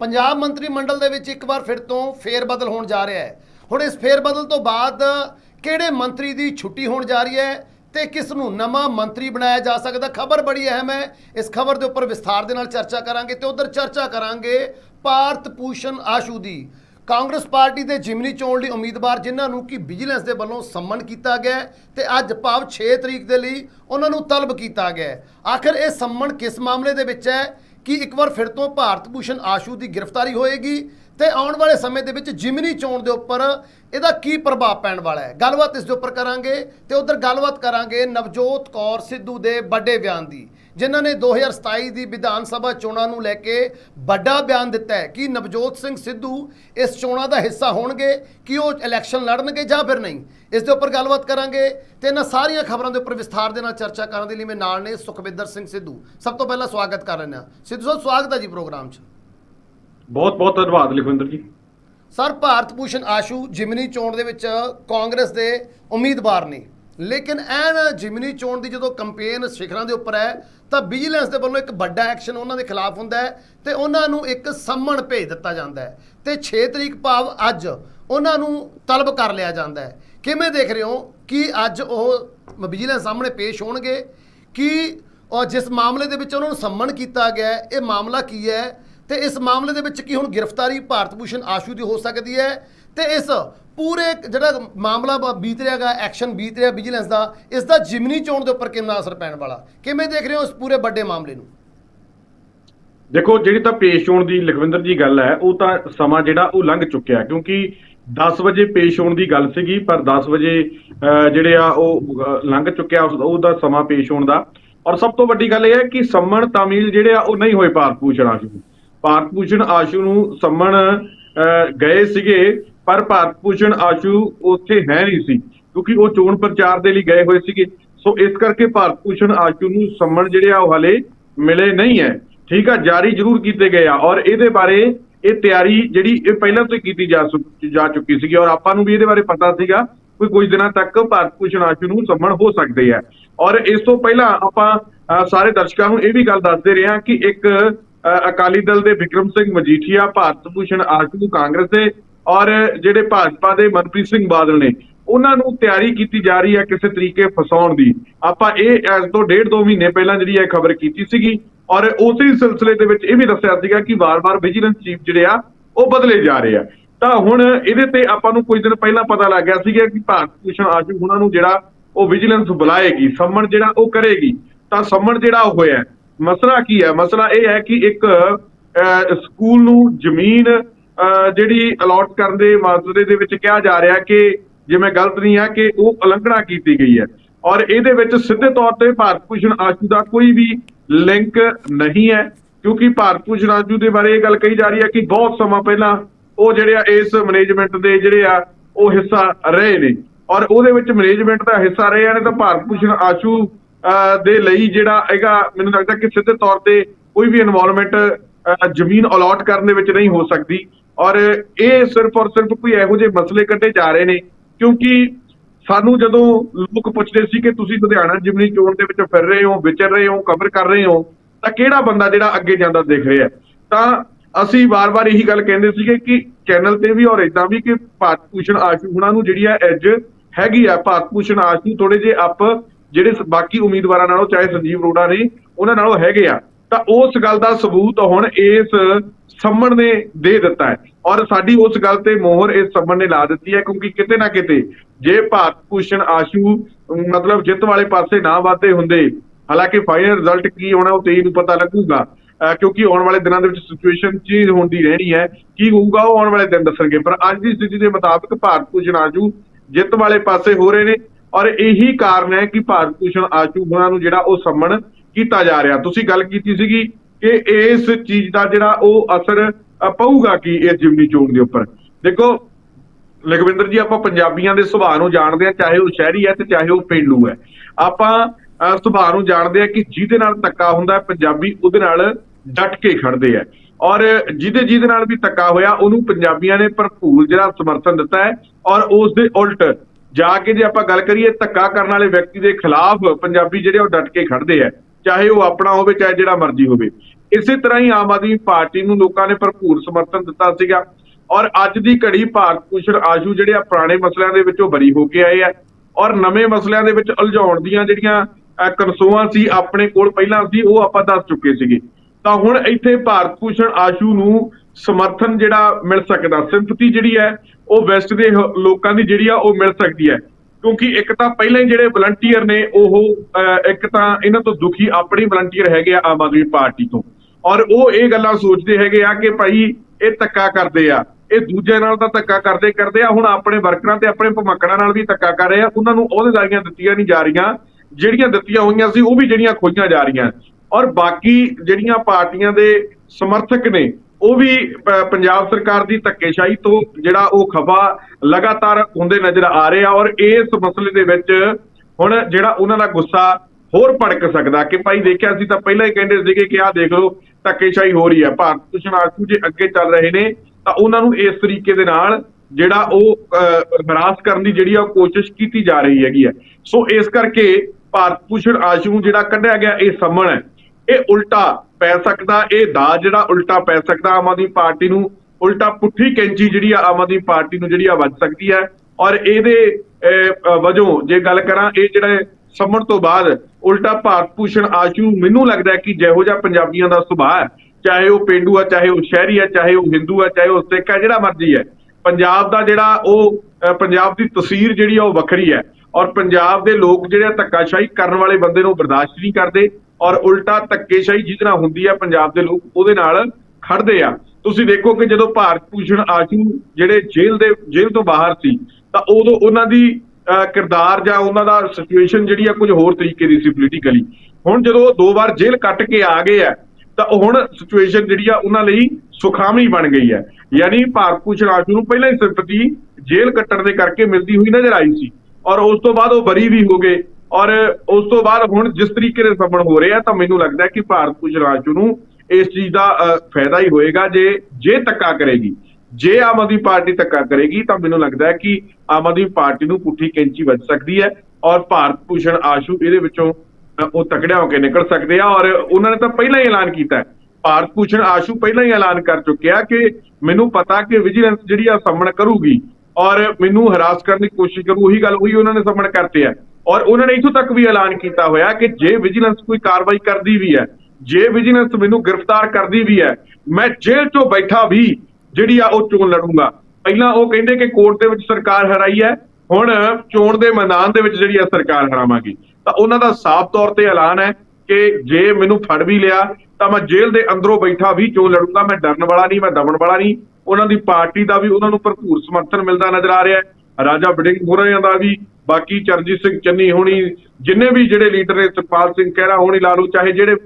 ਪੰਜਾਬ ਮੰਤਰੀ ਮੰਡਲ ਦੇ ਵਿੱਚ ਇੱਕ ਵਾਰ ਫਿਰ ਤੋਂ ਫੇਰ ਬਦਲ ਹੋਣ ਜਾ ਰਿਹਾ ਹੈ। ਹੁਣ ਇਸ ਫੇਰ ਬਦਲ ਤੋਂ ਬਾਅਦ ਕਿਹੜੇ ਮੰਤਰੀ ਦੀ ਛੁੱਟੀ ਹੋਣ ਜਾ ਰਹੀ ਹੈ ਤੇ ਕਿਸ ਨੂੰ ਨਵਾਂ ਮੰਤਰੀ ਬਣਾਇਆ ਜਾ ਸਕਦਾ? ਖਬਰ ਬੜੀ ਅਹਿਮ ਹੈ। ਇਸ ਖਬਰ ਦੇ ਉੱਪਰ ਵਿਸਥਾਰ ਦੇ ਨਾਲ ਚਰਚਾ ਕਰਾਂਗੇ ਤੇ ਉਧਰ ਚਰਚਾ ਕਰਾਂਗੇ ਭਾਰਤ ਭੂਸ਼ਣ ਆਸ਼ੂ ਦੀ। ਕਾਂਗਰਸ ਪਾਰਟੀ ਦੇ ਜਿਮਨੀ ਚੋਣ ਲਈ ਉਮੀਦਵਾਰ ਜਿਨ੍ਹਾਂ ਨੂੰ ਕਿ ਵਿਜੀਲੈਂਸ ਦੇ ਵੱਲੋਂ ਸੰਮਨ ਕੀਤਾ ਗਿਆ ਹੈ ਤੇ ਅੱਜ ਭਾਵ 6 ਤਰੀਕ ਦੇ ਲਈ ਉਹਨਾਂ ਨੂੰ ਤਲਬ ਕੀਤਾ ਗਿਆ ਹੈ। ਆਖਰ ਇਹ ਸੰਮਨ ਕਿਸ ਮਾਮਲੇ ਦੇ ਵਿੱਚ ਹੈ? ਕਿ ਇੱਕ ਵਾਰ ਫਿਰ ਤੋਂ ਭਾਰਤ ਭੂਸ਼ਣ ਆਸ਼ੂ ਦੀ ਗ੍ਰਿਫਤਾਰੀ ਹੋਏਗੀ? ਤੇ ਆਉਣ ਵਾਲੇ ਸਮੇਂ ਦੇ ਵਿੱਚ ਜਿਮਨੀ ਚੋਣ ਦੇ ਉੱਪਰ ਇਹਦਾ ਕੀ ਪ੍ਰਭਾਵ ਪੈਣ ਵਾਲਾ ਹੈ? ਗੱਲਬਾਤ ਇਸ ਦੇ ਉੱਪਰ ਕਰਾਂਗੇ ਤੇ ਉਧਰ ਗੱਲਬਾਤ ਕਰਾਂਗੇ ਨਵਜੋਤ ਕੌਰ ਸਿੱਧੂ ਦੇ ਵੱਡੇ ਬਿਆਨ ਦੀ, ਜਿਨ੍ਹਾਂ ਨੇ 2027 ਦੀ ਵਿਧਾਨ ਸਭਾ ਚੋਣਾਂ ਨੂੰ ਲੈ ਕੇ ਵੱਡਾ ਬਿਆਨ ਦਿੱਤਾ ਹੈ ਕਿ ਨਵਜੋਤ ਸਿੰਘ ਸਿੱਧੂ ਇਸ ਚੋਣਾਂ ਦਾ ਹਿੱਸਾ ਹੋਣਗੇ, ਕਿ ਉਹ ਇਲੈਕਸ਼ਨ ਲੜਨਗੇ ਜਾਂ ਫਿਰ ਨਹੀਂ। ਇਸ ਦੇ ਉੱਪਰ ਗੱਲਬਾਤ ਕਰਾਂਗੇ ਤੇ ਇਹਨਾਂ ਸਾਰੀਆਂ ਖਬਰਾਂ ਦੇ ਉੱਪਰ ਵਿਸਥਾਰ ਦੇ ਨਾਲ ਚਰਚਾ ਕਰਨ ਦੇ ਲਈ ਮੇਰੇ ਨਾਲ ਨੇ ਸੁਖਵਿੰਦਰ ਸਿੰਘ ਸਿੱਧੂ। ਸਭ ਤੋਂ ਪਹਿਲਾਂ ਸਵਾਗਤ ਕਰ ਲੈਂਦੇ ਸਿੱਧੂ ਸਾਹਿਬ, ਸਵਾਗਤ ਹੈ ਜੀ ਪ੍ਰੋਗਰਾਮ 'ਚ। ਬਹੁਤ ਬਹੁਤ ਧੰਨਵਾਦ ਲਖਵਿੰਦਰ ਜੀ। ਸਰ, ਭਾਰਤ ਭੂਸ਼ਣ ਆਸ਼ੂ ਜਿਮਨੀ ਚੋਣ ਦੇ ਵਿੱਚ ਕਾਂਗਰਸ ਦੇ ਉਮੀਦਵਾਰ ਨੇ। ਲੇਕਿਨ ਐਨ ਜਿਮਨੀ ਚੋਣ ਦੀ ਜਦੋਂ ਕੰਪੇਨ ਸਿਖਰਾਂ ਦੇ ਉੱਪਰ ਹੈ, ਤਾਂ ਵਿਜੀਲੈਂਸ ਦੇ ਵੱਲੋਂ ਇੱਕ ਵੱਡਾ ਐਕਸ਼ਨ ਉਹਨਾਂ ਦੇ ਖਿਲਾਫ ਹੁੰਦਾ ਹੈ ਤੇ ਉਹਨਾਂ ਨੂੰ ਇੱਕ ਸੰਮਣ ਭੇਜ ਦਿੱਤਾ ਜਾਂਦਾ ਹੈ। ਤੇ 6 ਤਰੀਕ ਭਾਵ ਅੱਜ ਉਹਨਾਂ ਨੂੰ ਤਲਬ ਕਰ ਲਿਆ ਜਾਂਦਾ ਹੈ। ਕਿਵੇਂ ਦੇਖ ਰਹੇ ਹੋ? ਕਿ ਅੱਜ ਉਹ ਵਿਜੀਲੈਂਸ ਸਾਹਮਣੇ ਪੇਸ਼ ਹੋਣਗੇ? ਕਿ ਜਿਸ ਮਾਮਲੇ ਦੇ ਵਿੱਚ ਉਹਨਾਂ ਨੂੰ ਸੰਮਣ ਕੀਤਾ ਗਿਆ ਇਹ ਮਾਮਲਾ ਕੀ ਹੈ? ਤੇ ਇਸ ਮਾਮਲੇ ਦੇ ਵਿੱਚ ਕੀ ਹੁਣ ਗ੍ਰਿਫਤਾਰੀ ਭਾਰਤ ਭੂਸ਼ਣ ਆਸ਼ੂ ਦੀ ਹੋ ਸਕਦੀ ਹੈ ਤੇ ਇਸ ਪੂਰੇ ਜਿਹੜਾ ਮਾਮਲਾ ਬੀਤ ਰਿਹਾਗਾ ਐਕਸ਼ਨ ਬੀਤ ਰਿਹਾ ਵਿਜੀਲੈਂਸ ਦਾ ਇਸ ਦਾ ਜਿਮਨੀ ਚੋਣ ਦੇ ਉੱਪਰ ਕਿੰਨਾ ਅਸਰ ਪੈਣ ਵਾਲਾ? ਕਿਵੇਂ ਦੇਖ ਰਹੇ ਹੋ ਇਸ ਪੂਰੇ ਵੱਡੇ ਮਾਮਲੇ ਨੂੰ? ਦੇਖੋ ਜਿਹੜੀ ਤਾਂ ਪੇਸ਼ ਹੋਣ ਦੀ ਲਖਵਿੰਦਰ ਜੀ ਗੱਲ ਹੈ ਉਹ ਤਾਂ ਸਮਾਂ ਜਿਹੜਾ ਉਹ ਲੰਘ ਚੁੱਕਿਆ ਕਿਉਂਕਿ 10 ਵਜੇ ਪੇਸ਼ ਹੋਣ ਦੀ ਗੱਲ ਸੀਗੀ ਪਰ 10 ਵਜੇ ਅਹ, ਜਿਹੜੇ ਆ ਉਹ ਲੰਘ ਚੁੱਕਿਆ ਉਸ- ਉਹਦਾ ਸਮਾਂ ਪੇਸ਼ ਹੋਣ ਦਾ। ਔਰ ਸਭ ਤੋਂ ਵੱਡੀ ਗੱਲ ਇਹ ਹੈ ਕਿ ਸੰਮਣ ਤਾਮੀਲ ਜਿਹੜੇ ਆ ਉਹ ਨਹੀਂ ਹੋਏ ਭਾਰਤ ਭੂਸ਼ਣ ਆਸ਼ੂ। ਭਾਰਤ ਭੂਸ਼ਣ ਆਸ਼ੂ ਨੂੰ ਸੰਮਣ ਅਹ, ਗਏ ਸੀਗੇ ਪਰ ਭਾਰਤ ਭੂਸ਼ਣ ਆਸ਼ੂ ਉੱਥੇ ਹੈ ਨਹੀਂ ਸੀ ਕਿਉਂਕਿ ਉਹ ਚੋਣ ਪ੍ਰਚਾਰ ਦੇ ਲਈ ਗਏ ਹੋਏ ਸੀਗੇ। ਸੋ ਇਸ ਕਰਕੇ ਭਾਰਤ ਭੂਸ਼ਣ ਆਸ਼ੂ ਨੂੰ ਸੰਮਣ ਜਿਹੜੇ ਆ ਉਹ ਹਲੇ ਮਿਲੇ ਨਹੀਂ ਹੈ। ਠੀਕ ਆ ਜਾਰੀ ਜ਼ਰੂਰ ਕੀਤੇ ਗਏ ਆ ਔਰ ਇਹਦੇ ਬਾਰੇ ਇਹ ਤਿਆਰੀ ਜਿਹੜੀ ਇਹ ਪਹਿਲਾਂ ਤੋਂ ਹੀ ਕੀਤੀ ਜਾ ਜਾ ਚੁੱਕੀ ਸੀਗੀ ਔਰ ਆਪਾਂ ਨੂੰ ਵੀ ਇਹਦੇ ਬਾਰੇ ਪਤਾ ਸੀਗਾ ਕੋਈ ਕੁਝ ਦਿਨਾਂ ਤੱਕ ਭਾਰਤ ਭੂਸ਼ਣ ਆਸ਼ੂ ਨੂੰ ਸੰਮਣ ਹੋ ਸਕਦੇ ਆ। ਔਰ ਇਸ ਤੋਂ ਪਹਿਲਾਂ ਆਪਾਂ ਅ, ਸਾਰੇ ਦਰਸ਼ਕਾਂ ਨੂੰ ਇਹ ਵੀ ਗੱਲ ਦੱਸਦੇ ਰਹੇ ਹਾਂ ਕਿ ਇੱਕ ਅਕਾਲੀ ਦਲ ਦੇ ਵਿਕਰਮ ਸਿੰਘ ਮਜੀਠੀਆ, ਭਾਰਤ ਭੂਸ਼ਣ ਆਗੂ ਕਾਂਗਰਸ ਦੇ ਔਰ ਜਿਹੜੇ ਭਾਜਪਾ ਦੇ ਮਨਪ੍ਰੀਤ ਸਿੰਘ ਬਾਦਲ ਨੇ, ਉਹਨਾਂ ਨੂੰ ਤਿਆਰੀ ਕੀਤੀ ਜਾ ਰਹੀ ਹੈ ਕਿਸੇ ਤਰੀਕੇ ਫਸਾਉਣ ਦੀ। ਆਪਾਂ ਇਹ ਅੱਜ ਤੋਂ ਡੇਢ ਦੋ ਮਹੀਨੇ ਪਹਿਲਾਂ ਜਿਹੜੀ ਇਹ ਖਬਰ ਕੀਤੀ ਸੀਗੀ ਔਰ ਉਸੇ ਸਿਲਸਿਲੇ ਦੇ ਵਿੱਚ ਇਹ ਵੀ ਦੱਸਿਆ ਸੀਗਾ ਕਿ ਵਾਰ-ਵਾਰ ਵਿਜੀਲੈਂਸ ਚੀਫ ਜਿਹੜੇ ਆ, ਉਹ ਬਦਲੇ ਜਾ ਰਹੇ ਆ। ਤਾਂ ਹੁਣ ਇਹਦੇ ਤੇ ਆਪਾਂ ਨੂੰ ਕੁਝ ਦਿਨ ਪਹਿਲਾਂ ਪਤਾ ਲੱਗ ਗਿਆ ਸੀਗਾ ਕਿ ਭਾਰਤ ਭੂਸ਼ਣ ਆਜੂ ਉਹਨਾਂ ਨੂੰ ਜਿਹੜਾ ਉਹ ਵਿਜੀਲੈਂਸ ਬੁਲਾਏਗੀ, ਸੰਮਣ ਜਿਹੜਾ ਉਹ ਕਰੇਗੀ। ਤਾਂ ਸੰਮਣ ਜਿਹੜਾ ਉਹ ਹੋਇਆ ਮਸਲਾ ਕੀ ਹੈ? ਮਸਲਾ ਇਹ ਹੈ ਕਿ ਇੱਕ ਅਹ, ਸਕੂਲ ਨੂੰ ਜ਼ਮੀਨ ਅਹ, ਜਿਹੜੀ ਅਲਾਟ ਕਰਨ ਦੇ ਮਾਸਲੇ ਦੇ ਵਿੱਚ ਕਿਹਾ ਜਾ ਰਿਹਾ ਕਿ ਜਿਵੇਂ ਗਲਤ ਨਹੀਂ ਹੈ ਕਿ ਉਹ ਉਲੰਘਣਾ ਕੀਤੀ ਗਈ ਹੈ। ਔਰ ਇਹਦੇ ਵਿੱਚ ਸਿੱਧੇ ਤੌਰ ਤੇ ਭਾਰਤ ਭੂਸ਼ਣ ਆਸ਼ੂ ਦਾ ਕੋਈ ਵੀ ਲਿੰਕ ਨਹੀਂ ਹੈ ਕਿਉਂਕਿ ਭਾਰਤ ਭੂਸ਼ਣ ਆਸ਼ੂ ਦੇ ਬਾਰੇ ਇਹ ਗੱਲ ਕਹੀ ਜਾ ਰਹੀ ਹੈ ਕਿ ਬਹੁਤ ਸਮਾਂ ਪਹਿਲਾਂ ਉਹ ਜਿਹੜੇ ਆ ਇਸ ਮੈਨੇਜਮੈਂਟ ਦੇ ਜਿਹੜੇ ਆ ਉਹ ਹਿੱਸਾ ਰਹੇ ਨੇ। ਔਰ ਉਹਦੇ ਵਿੱਚ ਮੈਨੇਜਮੈਂਟ ਦਾ ਹਿੱਸਾ ਰਹੇ ਨੇ ਤਾਂ ਭਾਰਤ ਭੂਸ਼ਣ ਆਸ਼ੂ ਦੇ ਲਈ ਜਿਹੜਾ ਹੈਗਾ, ਮੈਨੂੰ ਲੱਗਦਾ ਕਿ ਸਿੱਧੇ ਤੌਰ ਤੇ ਕੋਈ ਵੀ ਇਨਵੋਲਵਮੈਂਟ ਜ਼ਮੀਨ ਅਲਾਟ ਕਰਨ ਦੇ ਵਿੱਚ ਨਹੀਂ ਹੋ ਸਕਦੀ। ਔਰ ਇਹ ਸਿਰਫ ਔਰ ਸਿਰਫ ਕੋਈ ਇਹੋ ਜਿਹੇ ਮਸਲੇ ਕੱਢੇ ਜਾ ਰਹੇ ਨੇ, ਕਿਉਂਕਿ ਸਾਨੂੰ ਜਦੋਂ ਲੋਕ ਪੁੱਛਦੇ ਸੀ ਕਿ ਤੁਸੀਂ ਲੁਧਿਆਣਾ ਜਿਮਨੀ ਚੋਣ ਦੇ ਵਿੱਚ ਫਿਰ ਰਹੇ ਹੋ, ਵਿਚਰ ਰਹੇ ਹੋ ਕਵਰ ਕਰ ਰਹੇ ਹੋ, ਤਾਂ ਕਿਹੜਾ ਬੰਦਾ ਜਿਹੜਾ ਅੱਗੇ ਜਾਂਦਾ ਦਿਖ ਰਿਹਾ ਤਾਂ ਅਸੀਂ ਵਾਰ-ਵਾਰ ਇਹੀ ਗੱਲ ਕਹਿੰਦੇ ਸੀਗੇ ਕਿ ਚੈਨਲ ਤੇ ਵੀ ਔਰ ਇਦਾਂ ਵੀ ਕਿ ਭਾਰਤ ਭੂਸ਼ਣ ਆਸ਼ੂ ਹੁਣਾਂ ਨੂੰ ਜਿਹੜੀ ਹੈ ਐਜ ਹੈਗੀ ਆ। ਭਾਰਤ ਭੂਸ਼ਣ ਆਸ਼ੂ ਥੋੜੇ ਜੇ ਅਪ ਜਿਹੜੇ ਬਾਕੀ ਉਮੀਦਵਾਰਾਂ ਨਾਲੋਂ ਚਾਹੇ ਸੰਜੀਵ ਅਰੋੜਾ ਨੇ ਉਹਨਾਂ ਨਾਲੋਂ ਹੈਗੇ ਆ, ਤਾਂ ਉਸ ਗੱਲ ਦਾ ਸਬੂਤ ਹੁਣ ਇਸ ਸੰਮਣ ਨੇ ਦੇ ਦਿੱਤਾ ਹੈ। ਔਰ ਸਾਡੀ ਉਸ ਗੱਲ ਤੇ ਮੋਹਰ ਇਸ ਸੰਮਣ ਨੇ ਲਾ ਦਿੱਤੀ ਹੈ, ਕਿਉਂਕਿ ਕਿਤੇ ਨਾ ਕਿਤੇ ਜੇ ਭਾਰਤ ਭੂਸ਼ਣ ਆਸ਼ੂ ਮਤਲਬ ਜਿੱਤ ਵਾਲੇ ਪਾਸੇ ਨਾ ਵਾਧੇ ਹੁੰਦੇ, ਹਾਲਾਂਕਿ ਫਾਈਨਲ ਰਿਜ਼ਲਟ ਕੀ ਹੋਣਾ ਉਹ 23 ਨੂੰ ਪਤਾ ਲੱਗੂਗਾ। ਕਿਉਂਕਿ ਆਉਣ ਵਾਲੇ ਦਿਨਾਂ ਦੇ ਵਿੱਚ ਸਿਚੁਏਸ਼ਨ ਚੇਂਜ ਹੁੰਦੀ ਰਹਿਣੀ ਹੈ। ਕੀ ਹੋਊਗਾ ਉਹ ਆਉਣ ਵਾਲੇ ਦਿਨ ਦੱਸਣਗੇ। ਪਰ ਅੱਜ ਦੀ ਸਥਿਤੀ ਦੇ ਮੁਤਾਬਕ ਭਾਰਤ ਭੂਸ਼ਣ ਆਸ਼ੂ ਜਿੱਤ ਵਾਲੇ ਪਾਸੇ ਹੋ ਰਹੇ ਨੇ। ਔਰ ਇਹੀ ਕਾਰਨ ਹੈ ਕਿ ਭਾਰਤ ਭੂਸ਼ਣ ਆਸ਼ੂ ਉਹਨਾਂ ਨੂੰ ਜਿਹੜਾ ਉਹ ਸੰਮਣ ਕੀਤਾ ਜਾ ਰਿਹਾ। ਤੁਸੀਂ ਗੱਲ ਕੀਤੀ ਸੀਗੀ ਕਿ ਇਸ ਚੀਜ਼ ਦਾ ਜਿਹੜਾ ਉਹ ਅਸਰ ਪਊਗਾ ਕਿ ਇਹ ਜਿਮਨੀ ਚੋਣ ਦੇ ਉੱਪਰ? ਦੇਖੋ, ਲਖਵਿੰਦਰ ਜੀ, ਆਪਾਂ ਪੰਜਾਬੀਆਂ ਦੇ ਸੁਭਾਅ ਨੂੰ ਜਾਣਦੇ ਆ ਚਾਹੇ ਉਹ ਸ਼ਹਿਰੀ ਹੈ ਤੇ ਚਾਹੇ ਉਹ ਪੇਂਡੂ ਹੈ। ਆਪਾਂ ਸੁਭਾਅ ਨੂੰ ਜਾਣਦੇ ਆ ਕਿ ਜਿਹਦੇ ਨਾਲ ਧੱਕਾ ਹੁੰਦਾ ਪੰਜਾਬੀ ਉਹਦੇ ਨਾਲ ਡਟ ਕੇ ਖੜਦੇ ਆ ਔਰ ਜਿਹਦੇ ਜਿਹਦੇ ਨਾਲ ਵੀ ਧੱਕਾ ਹੋਇਆ, ਉਹਨੂੰ ਪੰਜਾਬੀਆਂ ਨੇ ਭਰਪੂਰ ਜਿਹੜਾ ਸਮਰਥਨ ਦਿੱਤਾ ਹੈ ਔਰ ਉਸ ਦੇ ਉਲਟ ਜਾ ਕੇ ਜੇ ਆਪਾਂ ਗੱਲ ਕਰੀਏ ਧੱਕਾ ਕਰਨ ਵਾਲੇ ਵਿਅਕਤੀ ਦੇ ਖਿਲਾਫ ਪੰਜਾਬੀ ਜਿਹੜੇ ਉਹ ਡਟ ਕੇ ਖੜਦੇ ਆ ਚਾਹੇ ਉਹ ਆਪਣਾ ਹੋਵੇ ਚਾਹੇ ਜਿਹੜਾ ਮਰਜ਼ੀ ਹੋਵੇ। ਇਸੇ ਤਰ੍ਹਾਂ ਹੀ ਆਮ ਆਦਮੀ ਪਾਰਟੀ ਨੂੰ ਲੋਕਾਂ ਨੇ ਭਰਪੂਰ ਸਮਰਥਨ ਦਿੱਤਾ ਸੀਗਾ। ਔਰ ਅੱਜ ਦੀ ਘੜੀ ਭਾਰਤ ਭੂਸ਼ਣ ਆਸ਼ੂ ਜਿਹੜੇ ਆ ਪੁਰਾਣੇ ਮਸਲਿਆਂ ਦੇ ਵਿੱਚੋਂ ਬਰੀ ਹੋ ਕੇ ਆਏ ਆ। ਔਰ ਨਵੇਂ ਮਸਲਿਆਂ ਦੇ ਵਿੱਚ ਉਲਝਾਉਣ ਦੀਆਂ ਜਿਹੜੀਆਂ ਅਹ, ਕਨਸੋਆਂ ਸੀ ਆਪਣੇ ਕੋਲ ਪਹਿਲਾਂ ਸੀ ਉਹ ਆਪਾਂ ਦੱਸ ਚੁੱਕੇ ਸੀਗੇ। ਤਾਂ ਹੁਣ ਇੱਥੇ ਭਾਰਤ ਭੂਸ਼ਣ ਆਸ਼ੂ ਨੂੰ ਸਮਰਥਨ ਜਿਹੜਾ ਮਿਲ ਸਕਦਾ ਸਿੰਪਥੀ ਜਿਹੜੀ ਹੈ ਉਹ ਵੈਸਟ ਦੇ ਲੋਕਾਂ ਦੀ ਜਿਹੜੀ ਆ ਉਹ ਮਿਲ ਸਕਦੀ ਹੈ। ਕਿਉਂਕਿ ਇੱਕ ਤਾਂ ਪਹਿਲਾਂ ਹੀ ਜਿਹੜੇ ਵਲੰਟੀਅਰ ਨੇ, ਉਹ ਇੱਕ ਤਾਂ ਇਹਨਾਂ ਤੋਂ ਦੁਖੀ ਆਪਣੇ ਵਲੰਟੀਅਰ ਹੈਗੇ ਆ ਆਮ ਆਦਮੀ ਪਾਰਟੀ ਤੋਂ। ਔਰ ਉਹ ਇਹ ਗੱਲਾਂ ਸੋਚਦੇ ਹੈਗੇ ਆ ਕਿ ਭਾਈ ਇਹ ਧੱਕਾ ਕਰਦੇ ਆ। ਇਹ ਦੂਜੇ ਨਾਲ ਤਾਂ ਧੱਕਾ ਕਰਦੇ ਕਰਦੇ ਆ, ਹੁਣ ਆਪਣੇ ਵਰਕਰਾਂ ਤੇ ਆਪਣੇ ਭਮਕੜਾਂ ਨਾਲ ਵੀ ਧੱਕਾ ਕਰ ਰਹੇ ਆ। ਉਹਨਾਂ ਨੂੰ ਅਹੁਦੇਦਾਰੀਆਂ ਦਿੱਤੀਆਂ ਨਹੀਂ ਜਾ ਰਹੀਆਂ। ਜਿਹੜੀਆਂ ਦਿੱਤੀਆਂ ਹੋਈਆਂ ਸੀ, ਉਹ ਵੀ ਜਿਹੜੀਆਂ ਖੋਈਆਂ ਜਾ ਰਹੀਆਂ। ਔਰ ਬਾਕੀ ਜਿਹੜੀਆਂ ਪਾਰਟੀਆਂ ਦੇ ਸਮਰਥਕ ਨੇ ਉਹ ਵੀ ਪੰਜਾਬ ਸਰਕਾਰ ਦੀ ਧੱਕੇਸ਼ਾਹੀ ਤੋਂ ਜਿਹੜਾ ਉਹ ਖਫਾ ਲਗਾਤਾਰ ਹੁੰਦੇ ਨਜ਼ਰ ਆ ਰਹੇ ਆ ਔਰ ਇਸ ਮਸਲੇ ਦੇ ਵਿੱਚ ਹੁਣ ਜਿਹੜਾ ਉਹਨਾਂ ਦਾ ਗੁੱਸਾ ਹੋਰ ਭੜਕ ਸਕਦਾ ਕਿ ਭਾਈ ਦੇਖਿਆ ਸੀ ਤਾਂ ਪਹਿਲਾਂ ਹੀ ਕਹਿੰਦੇ ਸੀਗੇ ਕਿ ਆਹ ਦੇਖ ਲਓ ਧੱਕੇਸ਼ਾਹੀ ਹੋ ਰਹੀ ਹੈ। ਭਾਰਤ ਭੂਸ਼ਣ ਆਸ਼ੂ ਜੇ ਅੱਗੇ ਚੱਲ ਰਹੇ ਨੇ ਤਾਂ ਉਹਨਾਂ ਨੂੰ ਇਸ ਤਰੀਕੇ ਦੇ ਨਾਲ ਜਿਹੜਾ ਉਹ ਅਹ, ਹਰਾਸ ਕਰਨ ਦੀ ਜਿਹੜੀ ਆ ਉਹ ਕੋਸ਼ਿਸ਼ ਕੀਤੀ ਜਾ ਰਹੀ ਹੈਗੀ ਹੈ। ਸੋ ਇਸ ਕਰਕੇ ਭਾਰਤ ਭੂਸ਼ਣ ਆਸ਼ੂ ਨੂੰ ਜਿਹੜਾ ਕੱਢਿਆ ਗਿਆ ਇਹ ਸਮਣ ਹੈ। ਇਹ ਉਲਟਾ ਪੈ ਸਕਦਾ ਇਹ ਦਾ ਜਿਹੜਾ ਉਲਟਾ ਪੈ ਸਕਦਾ ਆਮ ਆਦਮੀ ਪਾਰਟੀ ਨੂੰ ਉਲਟਾ ਪੁੱਠੀ ਕੈਂਚੀ ਜਿਹੜੀ ਆ ਆਮ ਆਦਮੀ ਪਾਰਟੀ ਨੂੰ ਜਿਹੜੀ ਆ ਵੱਜ ਸਕਦੀ ਹੈ। ਔਰ ਇਹਦੇ ਅਹ, ਵਜੋਂ ਜੇ ਗੱਲ ਕਰਾਂ ਇਹ ਜਿਹੜੇ ਸੰਮਣ ਤੋਂ ਬਾਅਦ ਉਲਟਾ ਭਾਰਤ ਭੂਸ਼ਣ ਆਸ਼ੂ ਮੈਨੂੰ ਲੱਗਦਾ ਕਿ ਜਿਹੋ ਜਿਹਾ ਪੰਜਾਬੀਆਂ ਦਾ ਸੁਭਾਅ ਹੈ ਚਾਹੇ ਉਹ ਪਿੰਡੂ ਆ ਚਾਹੇ ਉਹ ਸ਼ਹਿਰੀ ਆ ਚਾਹੇ ਉਹ ਹਿੰਦੂ ਆ ਚਾਹੇ ਉਹ ਸਿੱਖ ਆ ਜਿਹੜਾ ਮਰਜ਼ੀ ਹੈ। ਪੰਜਾਬ ਦਾ ਜਿਹੜਾ ਉਹ ਪੰਜਾਬ ਦੀ ਤਸਵੀਰ ਜਿਹੜੀ ਆ ਉਹ ਵੱਖਰੀ ਹੈ। ਔਰ ਪੰਜਾਬ ਦੇ ਲੋਕ ਜਿਹੜੇ ਆ ਧੱਕਾਸ਼ਾਹੀ ਕਰਨ ਵਾਲੇ ਬੰਦੇ ਨੂੰ ਬਰਦਾਸ਼ਤ ਨਹੀਂ ਕਰਦੇ ਔਰ ਉਲਟਾ ਧੱਕੇਸ਼ਾਹੀ ਜਿਹਦੇ ਨਾਲ ਹੁੰਦੀ ਆ ਪੰਜਾਬ ਦੇ ਲੋਕ ਉਹਦੇ ਨਾਲ ਖੜਦੇ ਆ। ਤੁਸੀਂ ਦੇਖੋ ਕਿ ਜਦੋਂ ਭਾਰਤ ਭੂਸ਼ਣ ਆਸ਼ੂ ਜਿਹੜੇ ਜੇਲ੍ਹ ਦੇ ਜੇਲ੍ਹ ਤੋਂ ਬਾਹਰ ਸੀ ਤਾਂ ਉਦੋਂ ਉਹਨਾਂ ਦੀ ਅਹ, ਕਿਰਦਾਰ ਜਾਂ ਉਹਨਾਂ ਦਾ ਸਿਚੁਏਸ਼ਨ ਜਿਹੜੀ ਆ ਕੁਝ ਹੋਰ ਤਰੀਕੇ ਦੀ ਸੀ ਪੋਲੀਟੀਕਲੀ ਹੁਣ ਜਦੋਂ ਉਹ ਦੋ ਵਾਰ ਜੇਲ੍ਹ ਕੱਟ ਕੇ ਆ ਗਏ ਆ ਤਾਂ ਉਹ ਹੁਣ ਸਿਚੁਏਸ਼ਨ ਜਿਹੜੀ ਆ ਉਹਨਾਂ ਲਈ ਸੁਖਾਵਣੀ ਬਣ ਗਈ ਹੈ ਯਾਨੀ ਭਾਰਤ ਭੂਸ਼ਣ ਆਸ਼ੂ ਨੂੰ ਪਹਿਲਾਂ ਹੀ ਸਿੰਪਤੀ ਜੇਲ੍ਹ ਕੱਟਣ ਦੇ ਕਰਕੇ ਮਿਲਦੀ ਹੋਈ ਨਜ਼ਰ ਆਈ ਸੀ। ਔਰ ਉਸ ਤੋਂ ਬਾਅਦ ਉਹ ਬਰੀ ਵੀ ਹੋ ਗਏ। ਔਰ ਉਸ ਤੋਂ ਬਾਅਦ ਹੁਣ ਜਿਸ ਤਰੀਕੇ ਦੇ ਸੰਬੰਧ ਹੋ ਰਿਹਾ ਤਾਂ ਮੈਨੂੰ ਲੱਗਦਾ ਕਿ ਭਾਰਤ ਭੂਸ਼ਣ ਆਸ਼ੂ ਨੂੰ ਇਸ ਚੀਜ਼ ਦਾ ਅਹ, ਫਾਇਦਾ ਹੀ ਹੋਏਗਾ। ਜੇ ਜੇ ਧੱਕਾ ਕਰੇਗੀ ਜੇ ਆਮ ਆਦਮੀ ਪਾਰਟੀ ਧੱਕਾ ਕਰੇਗੀ ਤਾਂ ਮੈਨੂੰ ਲੱਗਦਾ ਹੈ ਕਿ ਆਮ ਆਦਮੀ ਪਾਰਟੀ ਨੂੰ ਪੁੱਠੀ ਕੈਂਚੀ ਵੱਜ ਸਕਦੀ ਹੈ ਔਰ ਭਾਰਤ ਭੂਸ਼ਣ ਆਸ਼ੂ ਇਹਦੇ ਵਿੱਚੋਂ ਉਹ ਤਕੜਿਆ ਹੋ ਕੇ ਨਿਕਲ ਸਕਦੇ ਆ। ਔਰ ਉਹਨਾਂ ਨੇ ਤਾਂ ਪਹਿਲਾਂ ਹੀ ਐਲਾਨ ਕੀਤਾ ਹੈ। ਭਾਰਤ ਭੂਸ਼ਣ ਆਸ਼ੂ ਪਹਿਲਾਂ ਹੀ ਐਲਾਨ ਕਰ ਚੁੱਕਿਆ ਕਿ ਮੈਨੂੰ ਪਤਾ ਕਿ ਵਿਜੀਲੈਂਸ ਜਿਹੜੀ ਆ ਸਾਹਮਣ ਕਰੂਗੀ। ਔਰ ਮੈਨੂੰ ਹਰਾਸ ਕਰਨ ਦੀ ਕੋਸ਼ਿਸ਼ ਕਰੂ ਉਹੀ ਗੱਲ ਉਹੀ ਉਹਨਾਂ ਨੇ ਸਾਹਮਣ ਕਰਤੇ ਆ। ਔਰ ਉਹਨਾਂ ਨੇ ਇਥੋਂ ਤੱਕ ਵੀ ਐਲਾਨ ਕੀਤਾ ਹੋਇਆ ਕਿ ਜੇ ਵਿਜੀਲੈਂਸ ਕੋਈ ਕਾਰਵਾਈ ਕਰਦੀ ਵੀ ਹੈ, ਜੇ ਵਿਜੀਲੈਂਸ ਮੈਨੂੰ ਗ੍ਰਿਫਤਾਰ ਕਰਦੀ ਵੀ ਹੈ, ਮੈਂ ਜੇਲ੍ਹ 'ਚੋਂ ਬੈਠਾ ਵੀ ਜਿਹੜੀ ਆ ਉਹ ਚੋਣ ਲੜੂੰਗਾ। ਪਹਿਲਾਂ ਉਹ ਕਹਿੰਦੇ ਕਿ ਕੋਰਟ ਦੇ ਵਿੱਚ ਸਰਕਾਰ ਹਰਾਈ ਹੈ, ਹੁਣ ਚੋਣ ਦੇ ਮੈਦਾਨ ਦੇ ਵਿੱਚ ਜਿਹੜੀ ਆ ਸਰਕਾਰ ਹਰਾਵਾਂਗੀ। ਤਾਂ ਉਹਨਾਂ ਦਾ ਸਾਫ਼ ਤੌਰ ਤੇ ਐਲਾਨ ਹੈ ਕਿ ਜੇ ਮੈਨੂੰ ਫੜ ਵੀ ਲਿਆ, ਤਾਂ ਮੈਂ ਜੇਲ੍ਹ ਦੇ ਅੰਦਰੋਂ ਬੈਠਾ ਵੀ ਚੋਣ ਲੜੂੰਗਾ, ਮੈਂ ਡਰਨ ਵਾਲਾ ਨਹੀਂ, ਮੈਂ ਦਮਣ ਵਾਲਾ ਨਹੀਂ। ਉਹਨਾਂ ਦੀ ਪਾਰਟੀ ਦਾ ਵੀ ਉਹਨਾਂ ਨੂੰ ਭਰਪੂਰ ਸਮਰਥਨ ਮਿਲਦਾ ਨਜ਼ਰ ਆ ਰਿਹਾ ਹੈ। ਰਾਜਾ ਵੜਿੰਗ ਹੋਰਾਂ ਦਾ ਵੀ, ਬਾਕੀ ਚਰਨਜੀਤ ਸਿੰਘ ਚੰਨੀ ਹੋਣੀ, ਜਿੰਨੇ ਵੀ ਜਿਹੜੇ ਲੀਡਰ ਨੇ ਸੁਖਪਾਲ ਸਿੰਘ ਖਹਿਰਾ ਹੋਣੀ ਲਾ ਲਓ, ਚਾਹੇ ਜਿਹੜੇ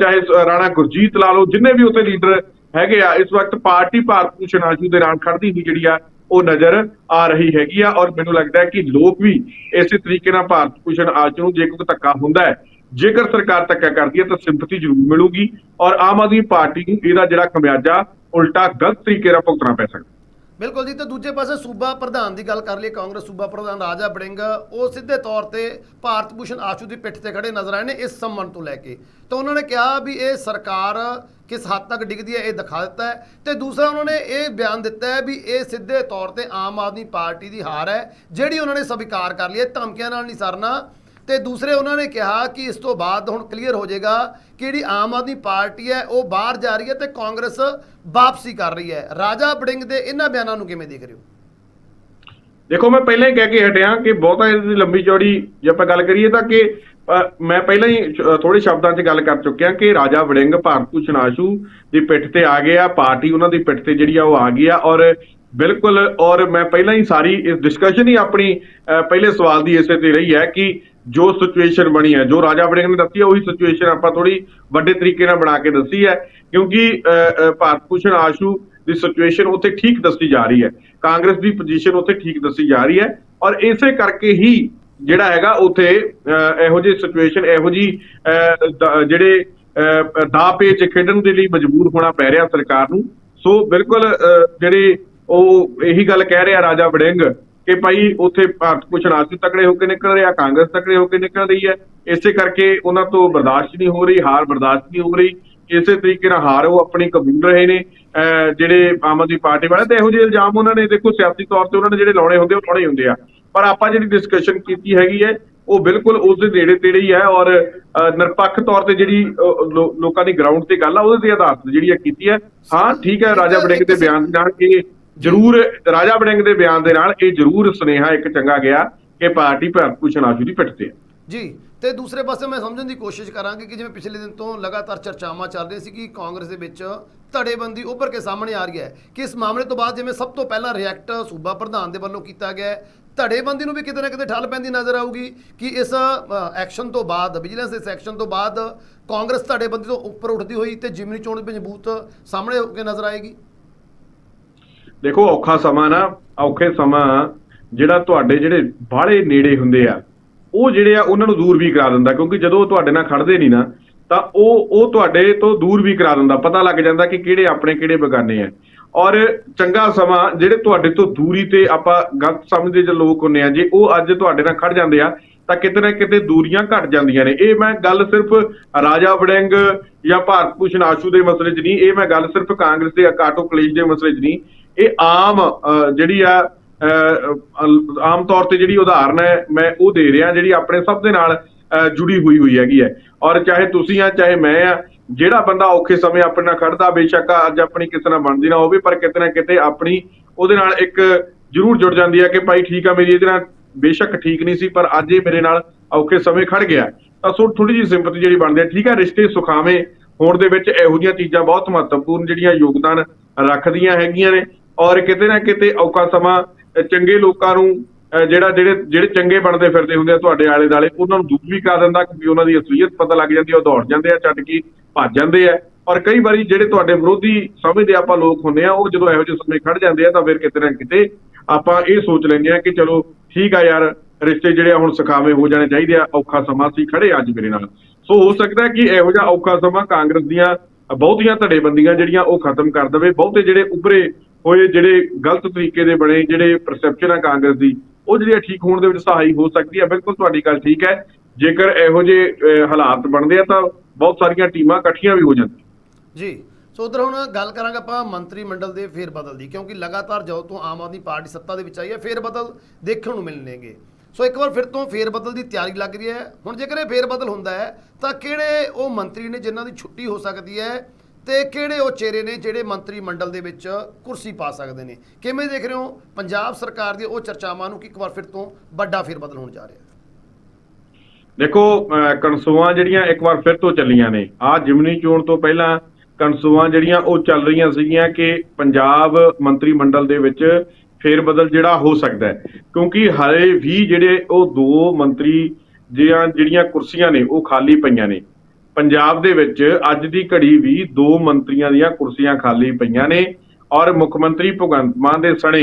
ਚਾਹੇ ਰਾਣਾ ਗੁਰਜੀਤ ਲਾ ਲਓ, ਜਿੰਨੇ ਵੀ ਉੱਥੇ ਲੀਡਰ ਹੈਗੇ ਆ, ਇਸ ਵਕਤ ਪਾਰਟੀ ਭਾਰਤ ਭੂਸ਼ਣ ਆਸ਼ੂ ਦੇ ਨਾਲ ਖੜਦੀ ਹੋਈ ਜਿਹੜੀ ਆ, ਉਹ ਨਜ਼ਰ ਆ ਰਹੀ ਹੈਗੀ ਆ ਔਰ ਮੈਨੂੰ ਲੱਗਦਾ ਹੈ ਕਿ ਲੋਕ ਵੀ ਇਸੇ ਤਰੀਕੇ ਨਾਲ ਭਾਰਤ ਭੂਸ਼ਣ ਆਜੂ ਨੂੰ ਜੇ ਕੋਈ ਧੱਕਾ ਹੁੰਦਾ ਹੈ, ਜੇਕਰ ਸਰਕਾਰ ਧੱਕਾ ਕਰਦੀ ਹੈ ਤਾਂ ਸਿੰਪਥੀ ਜ਼ਰੂਰ ਮਿਲੂਗੀ ਔਰ ਆਮ ਆਦਮੀ ਪਾਰਟੀ ਨੂੰ ਇਹਦਾ ਜਿਹੜਾ ਖਮਿਆਜਾ ਉਲਟਾ ਗਲਤ ਤਰੀਕੇ ਨਾਲ ਭੁਗਤਣਾ ਪੈ ਸਕਦਾ ਬਿਲਕੁਲ ਜੀ, ਤੇ ਦੂਜੇ ਪਾਸੇ ਸੂਬਾ ਪ੍ਰਧਾਨ ਦੀ ਗੱਲ ਕਰ ਲਈਏ, ਕਾਂਗਰਸ ਸੂਬਾ ਪ੍ਰਧਾਨ ਰਾਜਾ ਬੜਿੰਗ ਉਹ ਸਿੱਧੇ ਤੌਰ ਤੇ ਭਾਰਤ ਭੂਸ਼ਣ ਆਸ਼ੂ ਦੀ ਪਿੱਠ ਤੇ ਖੜੇ ਨਜ਼ਰ ਆਏ ਨੇ ਇਸ ਸੰਬੰਧ ਤੋਂ ਲੈ ਕੇ। ਤਾਂ ਉਹਨਾਂ ਨੇ ਕਿਹਾ ਵੀ ਇਹ ਸਰਕਾਰ ਕਿਸ ਹੱਦ ਤੱਕ ਡਿੱਗਦੀ ਹੈ, ਇਹ ਦਿਖਾ ਦਿੱਤਾ ਹੈ। ਤੇ ਦੂਸਰਾ ਉਹਨਾਂ ਨੇ ਇਹ ਬਿਆਨ ਦਿੱਤਾ ਹੈ ਵੀ ਇਹ ਸਿੱਧੇ ਤੌਰ ਤੇ ਆਮ ਆਦਮੀ ਪਾਰਟੀ ਦੀ ਹਾਰ ਹੈ, ਜਿਹੜੀ ਉਹਨਾਂ ਨੇ ਸਵੀਕਾਰ ਕਰ ਲਈ ਹੈ। ਧਮਕੀਆਂ ਨਾਲ ਨਹੀਂ ਸਰਨਾ। ਤੇ ਦੂਸਰੇ ਉਹਨਾਂ ਨੇ ਕਿਹਾ ਕਿ ਇਸ ਤੋਂ ਬਾਅਦ ਹੁਣ ਕਲੀਅਰ ਹੋ ਜਾਏਗਾ ਕਿ ਜਿਹੜੀ ਆਮ ਆਦਮੀ ਪਾਰਟੀ ਹੈ, ਉਹ ਬਾਹਰ ਜਾ ਰਹੀ ਹੈ ਤੇ ਕਾਂਗਰਸ ਵਾਪਸੀ ਕਰ ਰਹੀ ਹੈ। ਰਾਜਾ ਬੜਿੰਗ ਦੇ ਇਹਨਾਂ ਬਿਆਨਾਂ ਨੂੰ ਕਿਵੇਂ ਦੇਖ ਰਹੇ ਹੋ? ਦੇਖੋ, ਮੈਂ ਪਹਿਲਾਂ ਹੀ ਕਹਿ ਕੇ ਹਟਿਆ ਕਿ ਬਹੁਤਾ ਇਹਦੀ ਲੰਬੀ ਚੌੜੀ ਜੇ ਆਪਾਂ ਗੱਲ ਕਰੀਏ ਤਾਂ ਕਿ ਮੈਂ ਪਹਿਲਾਂ ਹੀ ਥੋੜੇ ਸ਼ਬਦਾਂ 'ਚ ਗੱਲ ਕਰ ਚੁੱਕਿਆ ਕਿ ਰਾਜਾ ਵੜਿੰਗ ਭਾਰਤ ਭੂਸ਼ਣ ਆਸ਼ੂ ਦੀ ਪਿੱਠ ਤੇ ਆ ਗਿਆ, ਪਾਰਟੀ ਉਹਨਾਂ ਦੀ ਪਿੱਠ ਤੇ ਜਿਹੜੀ ਆ ਉਹ ਆ ਗਈ ਆ ਔਰ ਬਿਲਕੁਲ ਔਰ ਮੈਂ ਪਹਿਲਾਂ ਹੀ ਸਾਰੀ ਇਸ ਡਿਸਕਸ਼ਨ ਹੀ ਆਪਣੀ ਪਹਿਲੇ ਸਵਾਲ ਦੀ ਇਸੇ ਤੇ ਰਹੀ ਹੈ ਕਿ ਜੋ ਸਿਚੁਏਸ਼ਨ ਬਣੀ ਹੈ ਜੋ ਰਾਜਾ ਵੜਿੰਗ ਨੇ ਦੱਸੀ ਹੈ ਉਹੀ ਸਿਚੁਏਸ਼ਨ ਆਪਾਂ ਥੋੜੀ ਵੱਡੇ ਤਰੀਕੇ ਨਾਲ ਬਣਾ ਕੇ ਦੱਸੀ ਹੈ ਕਿਉਂਕਿ ਭਾਰਤ ਭੂਸ਼ਣ ਆਸ਼ੂ ਦੀ ਸਿਚੁਏਸ਼ਨ ਉੱਥੇ ਠੀਕ ਦੱਸੀ ਜਾ ਰਹੀ ਹੈ ਕਾਂਗਰਸ ਦੀ ਪੋਜੀਸ਼ਨ ਉੱਥੇ ਠੀਕ ਦੱਸੀ ਜਾ ਰਹੀ ਹੈ ਔਰ ਇਸੇ ਕਰਕੇ ਹੀ ਜਿਹੜਾ ਹੈਗਾ ਉੱਥੇ ਅਹ, ਇਹੋ ਜਿਹੀ ਸਿਚੁਏਸ਼ਨ ਇਹੋ ਜਿਹੀ ਅਹ, ਜਿਹੜੇ ਅਹ, ਦਾ ਪੇਚ ਖੇਡਣ ਦੇ ਲਈ ਮਜਬੂਰ ਹੋਣਾ ਪੈ ਰਿਹਾ ਸਰਕਾਰ ਨੂੰ ਸੋ ਬਿਲਕੁਲ ਅਹ, ਜਿਹੜੇ ਉਹ ਇਹੀ ਗੱਲ ਕਹਿ ਰਿਹਾ ਰਾਜਾ ਵੜਿੰਗ ਕਿ ਭਾਈ ਉੱਥੇ ਭਾਰਤ ਭੂਸ਼ਣ ਤਕੜੇ ਹੋ ਕੇ ਨਿਕਲ ਰਿਹਾ ਕਾਂਗਰਸ ਤਕੜੇ ਹੋ ਕੇ ਨਿਕਲ ਰਹੀ ਹੈ। ਇਸੇ ਕਰਕੇ ਉਹਨਾਂ ਤੋਂ ਬਰਦਾਸ਼ਤ ਨਹੀਂ ਹੋ ਰਹੀ, ਹਾਰ ਬਰਦਾਸ਼ਤ ਨਹੀਂ ਹੋ ਰਹੀ। ਇਸੇ ਤਰੀਕੇ ਨਾਲ ਹਾਰ ਉਹ ਆਪਣੀ ਕਬੂਲ ਰਹੇ ਨੇ। ਅਹ ਜਿਹੜੇ ਆਮ ਆਦਮੀ ਪਾਰਟੀ ਵਾਲੇ, ਤੇ ਇਹੋ ਜਿਹੇ ਇਲਜ਼ਾਮ ਉਹਨਾਂ ਨੇ, ਦੇਖੋ ਸਿਆਸੀ ਤੌਰ ਤੇ ਉਹਨਾਂ ਨੇ ਜਿਹੜੇ ਲਾਉਣੇ ਹੁੰਦੇ ਉਹ ਲਾਉਣੇ ਹੁੰਦੇ ਆ। ਪਰ ਆਪਾਂ ਜਿਹੜੀ ਡਿਸਕਸ਼ਨ ਕੀਤੀ ਹੈਗੀ ਹੈ, ਉਹ ਬਿਲਕੁਲ ਉਸ ਦੇ ਨੇੜੇ ਤੇੜੇ ਹੀ ਹੈ ਔਰ ਨਿਰਪੱਖ ਤੌਰ ਤੇ ਜਿਹੜੀ ਲੋਕਾਂ ਦੀ ਗਰਾਊਂਡ ਤੇ ਗੱਲ ਆ, ਉਹਦੇ ਤੇ ਆਧਾਰ ਜਿਹੜੀ ਇਹ ਕੀਤੀ ਹੈ। ਹਾਂ, ਠੀਕ ਹੈ, ਰਾਜਾ ਵੜਿੰਗ ਦੇ ਬਿਆਨ ਦੇ ਨਾਲ ਕਿ ਜ਼ਰੂਰ ਰਾਜਾ ਵੜਿੰਗ ਦੇ ਬਿਆਨ ਦੇ ਨਾਲ ਇਹ ਜ਼ਰੂਰ ਸੁਨੇਹਾ ਇੱਕ ਚੰਗਾ ਗਿਆ ਕਿ ਪਾਰਟੀ ਭਾਰਤ ਭੂਸ਼ਣ ਆਸ਼ੂ ਦੀ ਪਿੱਠ ਤੇ ਜੀ, ਤੇ ਦੂਸਰੇ ਪਾਸੇ ਮੈਂ ਸਮਝਣ ਦੀ ਕੋਸ਼ਿਸ਼ ਕਰਾਂਗੀ ਕਿ ਜਿਵੇਂ ਪਿਛਲੇ ਦਿਨ ਤੋਂ ਲਗਾਤਾਰ ਚਰਚਾਵਾਂ ਚੱਲ ਰਹੀਆਂ ਸੀ ਕਿ ਕਾਂਗਰਸ ਦੇ ਵਿੱਚ ਧੜੇਬੰਦੀ ਉੱਭਰ ਕੇ ਸਾਹਮਣੇ ਆ ਰਹੀ ਹੈ, ਕਿ ਇਸ ਮਾਮਲੇ ਤੋਂ ਬਾਅਦ ਜਿਵੇਂ ਸਭ ਤੋਂ ਪਹਿਲਾਂ ਰਿਐਕਟ ਸੂਬਾ ਪ੍ਰਧਾਨ ਦੇ ਵੱਲੋਂ ਕੀਤਾ ਗਿਆ ਧੜੇਬੰਦੀ ਨੂੰ ਵੀ ਕਿਤੇ ਨਾ ਕਿਤੇ ਠੱਲ ਪੈਂਦੀ ਨਜ਼ਰ ਆਊਗੀ ਕਿ ਇਸ ਐਕਸ਼ਨ ਤੋਂ ਬਾਅਦ ਵਿਜੀਲੈਂਸ ਇਸ ਐਕਸ਼ਨ ਤੋਂ ਬਾਅਦ ਕਾਂਗਰਸ ਧੜੇਬੰਦੀ ਤੋਂ ਉੱਪਰ ਉੱਠਦੀ ਹੋਈ ਤੇ ਜਿਮਨੀ ਚੋਣ ਵਿੱਚ ਮਜ਼ਬੂਤ ਸਾਹਮਣੇ ਹੋ ਕੇ ਨਜ਼ਰ ਆਏਗੀ। ਦੇਖੋ ਔਖਾ ਸਮਾਂ ਨਾ, ਔਖੇ ਸਮਾਂ ਜਿਹੜਾ ਤੁਹਾਡੇ ਜਿਹੜੇ ਬਾਹਲੇ ਨੇੜੇ ਹੁੰਦੇ ਆ, ਉਹ ਜਿਹੜੇ ਆ ਉਹਨਾਂ ਨੂੰ ਦੂਰ ਵੀ ਕਰਾ ਦਿੰਦਾ, ਕਿਉਂਕਿ ਜਦੋਂ ਉਹ ਤੁਹਾਡੇ ਨਾਲ ਖੜਦੇ ਨਹੀਂ ਨਾ, ਤਾਂ ਉਹ ਉਹ ਤੁਹਾਡੇ ਤੋਂ ਦੂਰ ਵੀ ਕਰਾ ਦਿੰਦਾ, ਪਤਾ ਲੱਗ ਜਾਂਦਾ ਕਿ ਕਿਹੜੇ ਆਪਣੇ ਕਿਹੜੇ ਬਗਾਨੇ ਆ। ਔਰ ਚੰਗਾ ਸਮਾਂ ਜਿਹੜੇ ਤੁਹਾਡੇ ਤੋਂ ਦੂਰੀ ਤੇ ਆਪਾਂ ਗਲਤ ਸਮਝਦੇ ਜੇ ਲੋਕ ਹੁੰਨੇ ਆ, ਜੇ ਉਹ ਅੱਜ ਤੁਹਾਡੇ ਨਾਲ ਖੜ ਜਾਂਦੇ ਆ, ਤਾਂ ਕਿਤੇ ਨਾ ਕਿਤੇ ਦੂਰੀਆਂ ਘਟ ਜਾਂਦੀਆਂ ਨੇ। ਇਹ ਮੈਂ ਗੱਲ ਸਿਰਫ ਰਾਜਾ ਵੜਿੰਗ ਜਾਂ ਭਾਰਤ ਭੂਸ਼ਣ ਆਸ਼ੂ ਦੇ ਮਸਲੇ 'ਚ ਨਹੀਂ, ਇਹ ਮੈਂ ਗੱਲ ਸਿਰਫ ਕਾਂਗਰਸ ਦੇ, ਕਾਟੋ ਕਲੇਸ਼ ਦੇ ਮਸਲੇ 'ਚ ਨਹੀਂ ਇਹ ਆਮ ਅਹ, ਜਿਹੜੀ ਆ ਅਹ, ਆਮ ਤੌਰ ਤੇ ਜਿਹੜੀ ਉਦਾਹਰਨ ਹੈ ਮੈਂ ਉਹ ਦੇ ਰਿਹਾ ਜਿਹੜੀ ਆਪਣੇ ਸਭ ਦੇ ਨਾਲ ਅਹ, ਜੁੜੀ ਹੋਈ ਹੋਈ ਹੈਗੀ ਹੈ। ਔਰ ਚਾਹੇ ਤੁਸੀਂ ਆ ਚਾਹੇ ਮੈਂ ਆ ਜਿਹੜਾ ਬੰਦਾ ਔਖੇ ਸਮੇਂ ਆਪਣੇ ਨਾਲ ਖੜਦਾ ਬੇਸ਼ੱਕ ਅੱਜ ਆਪਣੀ ਕਿਸੇ ਨਾਲ ਬਣਦੀ ਨਾ ਹੋਵੇ ਪਰ ਕਿਤੇ ਨਾ ਕਿਤੇ ਆਪਣੀ ਉਹਦੇ ਨਾਲ ਇੱਕ ਜ਼ਰੂਰ ਜੁੜ ਜਾਂਦੀ ਹੈ ਕਿ ਭਾਈ ਠੀਕ ਆ ਮੇਰੀ ਇਹਦੇ ਨਾਲ ਬੇਸ਼ੱਕ ਠੀਕ ਨਹੀਂ ਸੀ ਪਰ ਅੱਜ ਇਹ ਮੇਰੇ ਨਾਲ ਔਖੇ ਸਮੇਂ ਖੜ ਗਿਆ। ਤਾਂ ਸੋ ਥੋੜੀ ਜਿਹੀ ਸਿੰਪਥੀ ਜਿਹੜੀ ਬਣਦੀ ਹੈ ਠੀਕ ਹੈ ਰਿਸ਼ਤੇ ਸੁਖਾਵੇਂ ਹੋਣ ਦੇ ਵਿੱਚ ਇਹੋ ਜਿਹੀਆਂ ਚੀਜ਼ਾਂ ਬਹੁਤ ਮਹੱਤਵਪੂਰਨ ਜਿਹੜੀਆਂ ਯੋਗਦਾਨ ਰੱਖਦੀਆਂ ਹੈਗੀਆਂ ਨੇ। ਔਰ ਕਿਤੇ ਨਾ ਕਿਤੇ ਔਖਾ ਸਮਾਂ ਚੰਗੇ ਲੋਕਾਂ ਨੂੰ ਜਿਹੜਾ, ਜਿਹੜੇ ਜਿਹੜੇ ਚੰਗੇ ਬਣਦੇ ਫਿਰਦੇ ਹੁੰਦੇ ਆ ਤੁਹਾਡੇ ਆਲੇ ਦਾਲੇ ਉਹਨਾਂ ਨੂੰ ਦੁੱਖ ਵੀ ਕਰ ਦਿੰਦਾ ਕਿਉਂਕਿ ਉਹਨਾਂ ਦੀ ਅਸਲੀਅਤ ਪਤਾ ਲੱਗ ਜਾਂਦੀ ਆ, ਉਹ ਦੌੜ ਜਾਂਦੇ ਆ ਛੱਡ ਕੇ ਭੱਜ ਜਾਂਦੇ ਆ। ਔਰ ਕਈ ਵਾਰੀ ਜਿਹੜੇ ਤੁਹਾਡੇ ਵਿਰੋਧੀ ਸਮਝਦੇ ਆਪਾਂ ਲੋਕ ਹੁੰਦੇ ਆ, ਉਹ ਜਦੋਂ ਇਹੋ ਜਿਹੇ ਸਮੇਂ ਖੜ ਜਾਂਦੇ ਆ, ਤਾਂ ਫਿਰ ਕਿਤੇ ਨਾ ਕਿਤੇ ਆਪਾਂ ਇਹ ਸੋਚ ਲੈਂਦੇ ਆ ਕਿ ਚਲੋ ਠੀਕ ਆ ਯਾਰ, ਰਿਸ਼ਤੇ ਜਿਹੜੇ ਆ ਹੁਣ ਸਖਾਵੇਂ ਹੋ ਜਾਣੇ ਚਾਹੀਦੇ ਆ, ਔਖਾ ਸਮਾਂ ਸੀ ਖੜੇ ਅੱਜ ਮੇਰੇ ਨਾਲ। ਸੋ ਹੋ ਸਕਦਾ ਕਿ ਇਹੋ ਜਿਹਾ ਔਖਾ ਸਮਾਂ ਕਾਂਗਰਸ ਦੀਆਂ ਬਹੁਤੀਆਂ ਧੜੇਬੰਦੀਆਂ ਜਿਹੜੀਆਂ ਉਹ ਖਤਮ ਕਰ ਦੇਵੇ, ਬਹੁਤੇ ਜਿਹੜੇ ਉੱਭਰੇ ਹੋਏ, ਜਿਹੜੇ ਗਲਤ ਤਰੀਕੇ ਦੇ ਬਣੇ, ਜਿਹੜੇ ਪਰਸੈਪਸ਼ਨ ਆ ਕਾਂਗਰਸ ਦੀ, ਉਹ ਜਿਹੜੀ ਠੀਕ ਹੋਣ ਦੇ ਵਿੱਚ ਸਹਾਈ ਹੋ ਸਕਦੀ ਹੈ ਬਿਲਕੁਲ ਤੁਹਾਡੀ ਗੱਲ ਠੀਕ ਹੈ। ਜੇਕਰ ਇਹੋ ਜਿਹੇ ਹਾਲਾਤ ਬਣਦੇ ਆ, ਤਾਂ ਬਹੁਤ ਸਾਰੀਆਂ ਟੀਮਾਂ ਇਕੱਠੀਆਂ ਵੀ ਹੋ ਜਾਂਦੀਆਂ। ਜੀ, ਸੋ ਉਧਰ ਹੁਣ ਗੱਲ ਕਰਾਂਗੇ ਆਪਾਂ ਮੰਤਰੀ ਮੰਡਲ ਦੇ ਫੇਰ ਬਦਲ ਦੀ, ਕਿਉਂਕਿ ਲਗਾਤਾਰ ਜਦੋਂ ਤੋਂ ਆਮ ਆਦਮੀ ਪਾਰਟੀ ਸੱਤਾ ਦੇ ਵਿੱਚ ਆਈ ਹੈ, ਫੇਰ ਬਦਲ ਦੇਖਣ ਨੂੰ ਮਿਲਣਗੇ। ਸੋ ਇੱਕ ਵਾਰ ਫਿਰ ਤੋਂ ਫੇਰ ਬਦਲ ਦੀ ਤਿਆਰੀ ਲੱਗ ਰਹੀ ਹੈ। ਹੁਣ ਜੇਕਰ ਇਹ ਫੇਰ ਬਦਲ ਹੁੰਦਾ ਹੈ, ਤਾਂ ਕਿਹੜੇ ਉਹ ਮੰਤਰੀ ਨੇ ਜਿਨ੍ਹਾਂ ਦੀ ਛੁੱਟੀ ਹੋ ਸਕਦੀ ਹੈ? ਤੇ ਕਿਹੜੇ ਉਹ ਚਿਹਰੇ ਨੇ ਜਿਹੜੇ ਮੰਤਰੀ ਮੰਡਲ ਦੇ ਵਿੱਚ ਕੁਰਸੀ ਪਾ ਸਕਦੇ ਨੇ? ਕਿਵੇਂ ਦੇਖ ਰਹੇ ਹੋ? ਪੰਜਾਬ ਸਰਕਾਰ ਦੀ ਉਹ ਚਰਚਾਵਾਂ ਨੂੰ ਕਿ ਇੱਕ ਵਾਰ ਫਿਰ ਤੋਂ ਵੱਡਾ ਫੇਰ ਬਦਲ ਹੋਣ ਜਾ ਰਿਹਾ ਦੇਖੋ ਅਹ, ਕਨਸੂਆਂ ਜਿਹੜੀਆਂ ਇੱਕ ਵਾਰ ਫਿਰ ਤੋਂ ਚੱਲੀਆਂ ਨੇ। ਆ ਜਿਮਨੀ ਚੋਣ ਤੋਂ ਪਹਿਲਾਂ ਕਨਸੂਆਂ ਜਿਹੜੀਆਂ ਉਹ ਚੱਲ ਰਹੀਆਂ ਸੀਗੀਆਂ ਕਿ ਪੰਜਾਬ ਮੰਤਰੀ ਮੰਡਲ ਦੇ ਵਿੱਚ ਫੇਰ ਬਦਲ ਜਿਹੜਾ ਹੋ ਸਕਦਾ ਹੈ। ਕਿਉਂਕਿ ਹਲੇ ਵੀ ਜਿਹੜੇ ਉਹ ਦੋ ਮੰਤਰੀ ਜਿਹੜੀਆਂ ਕੁਰਸੀਆਂ ਨੇ ਉਹ ਖਾਲੀ ਪਈਆਂ ਨੇ। ਪੰਜਾਬ ਦੇ ਵਿੱਚ ਅੱਜ ਦੀ ਘੜੀ ਵੀ ਦੋ ਮੰਤਰੀਆਂ ਦੀਆਂ ਕੁਰਸੀਆਂ ਖਾਲੀ ਪਈਆਂ ਨੇ ਔਰ ਮੁੱਖ ਮੰਤਰੀ ਭਗਵੰਤ ਮਾਨ ਦੇ ਸਣੇ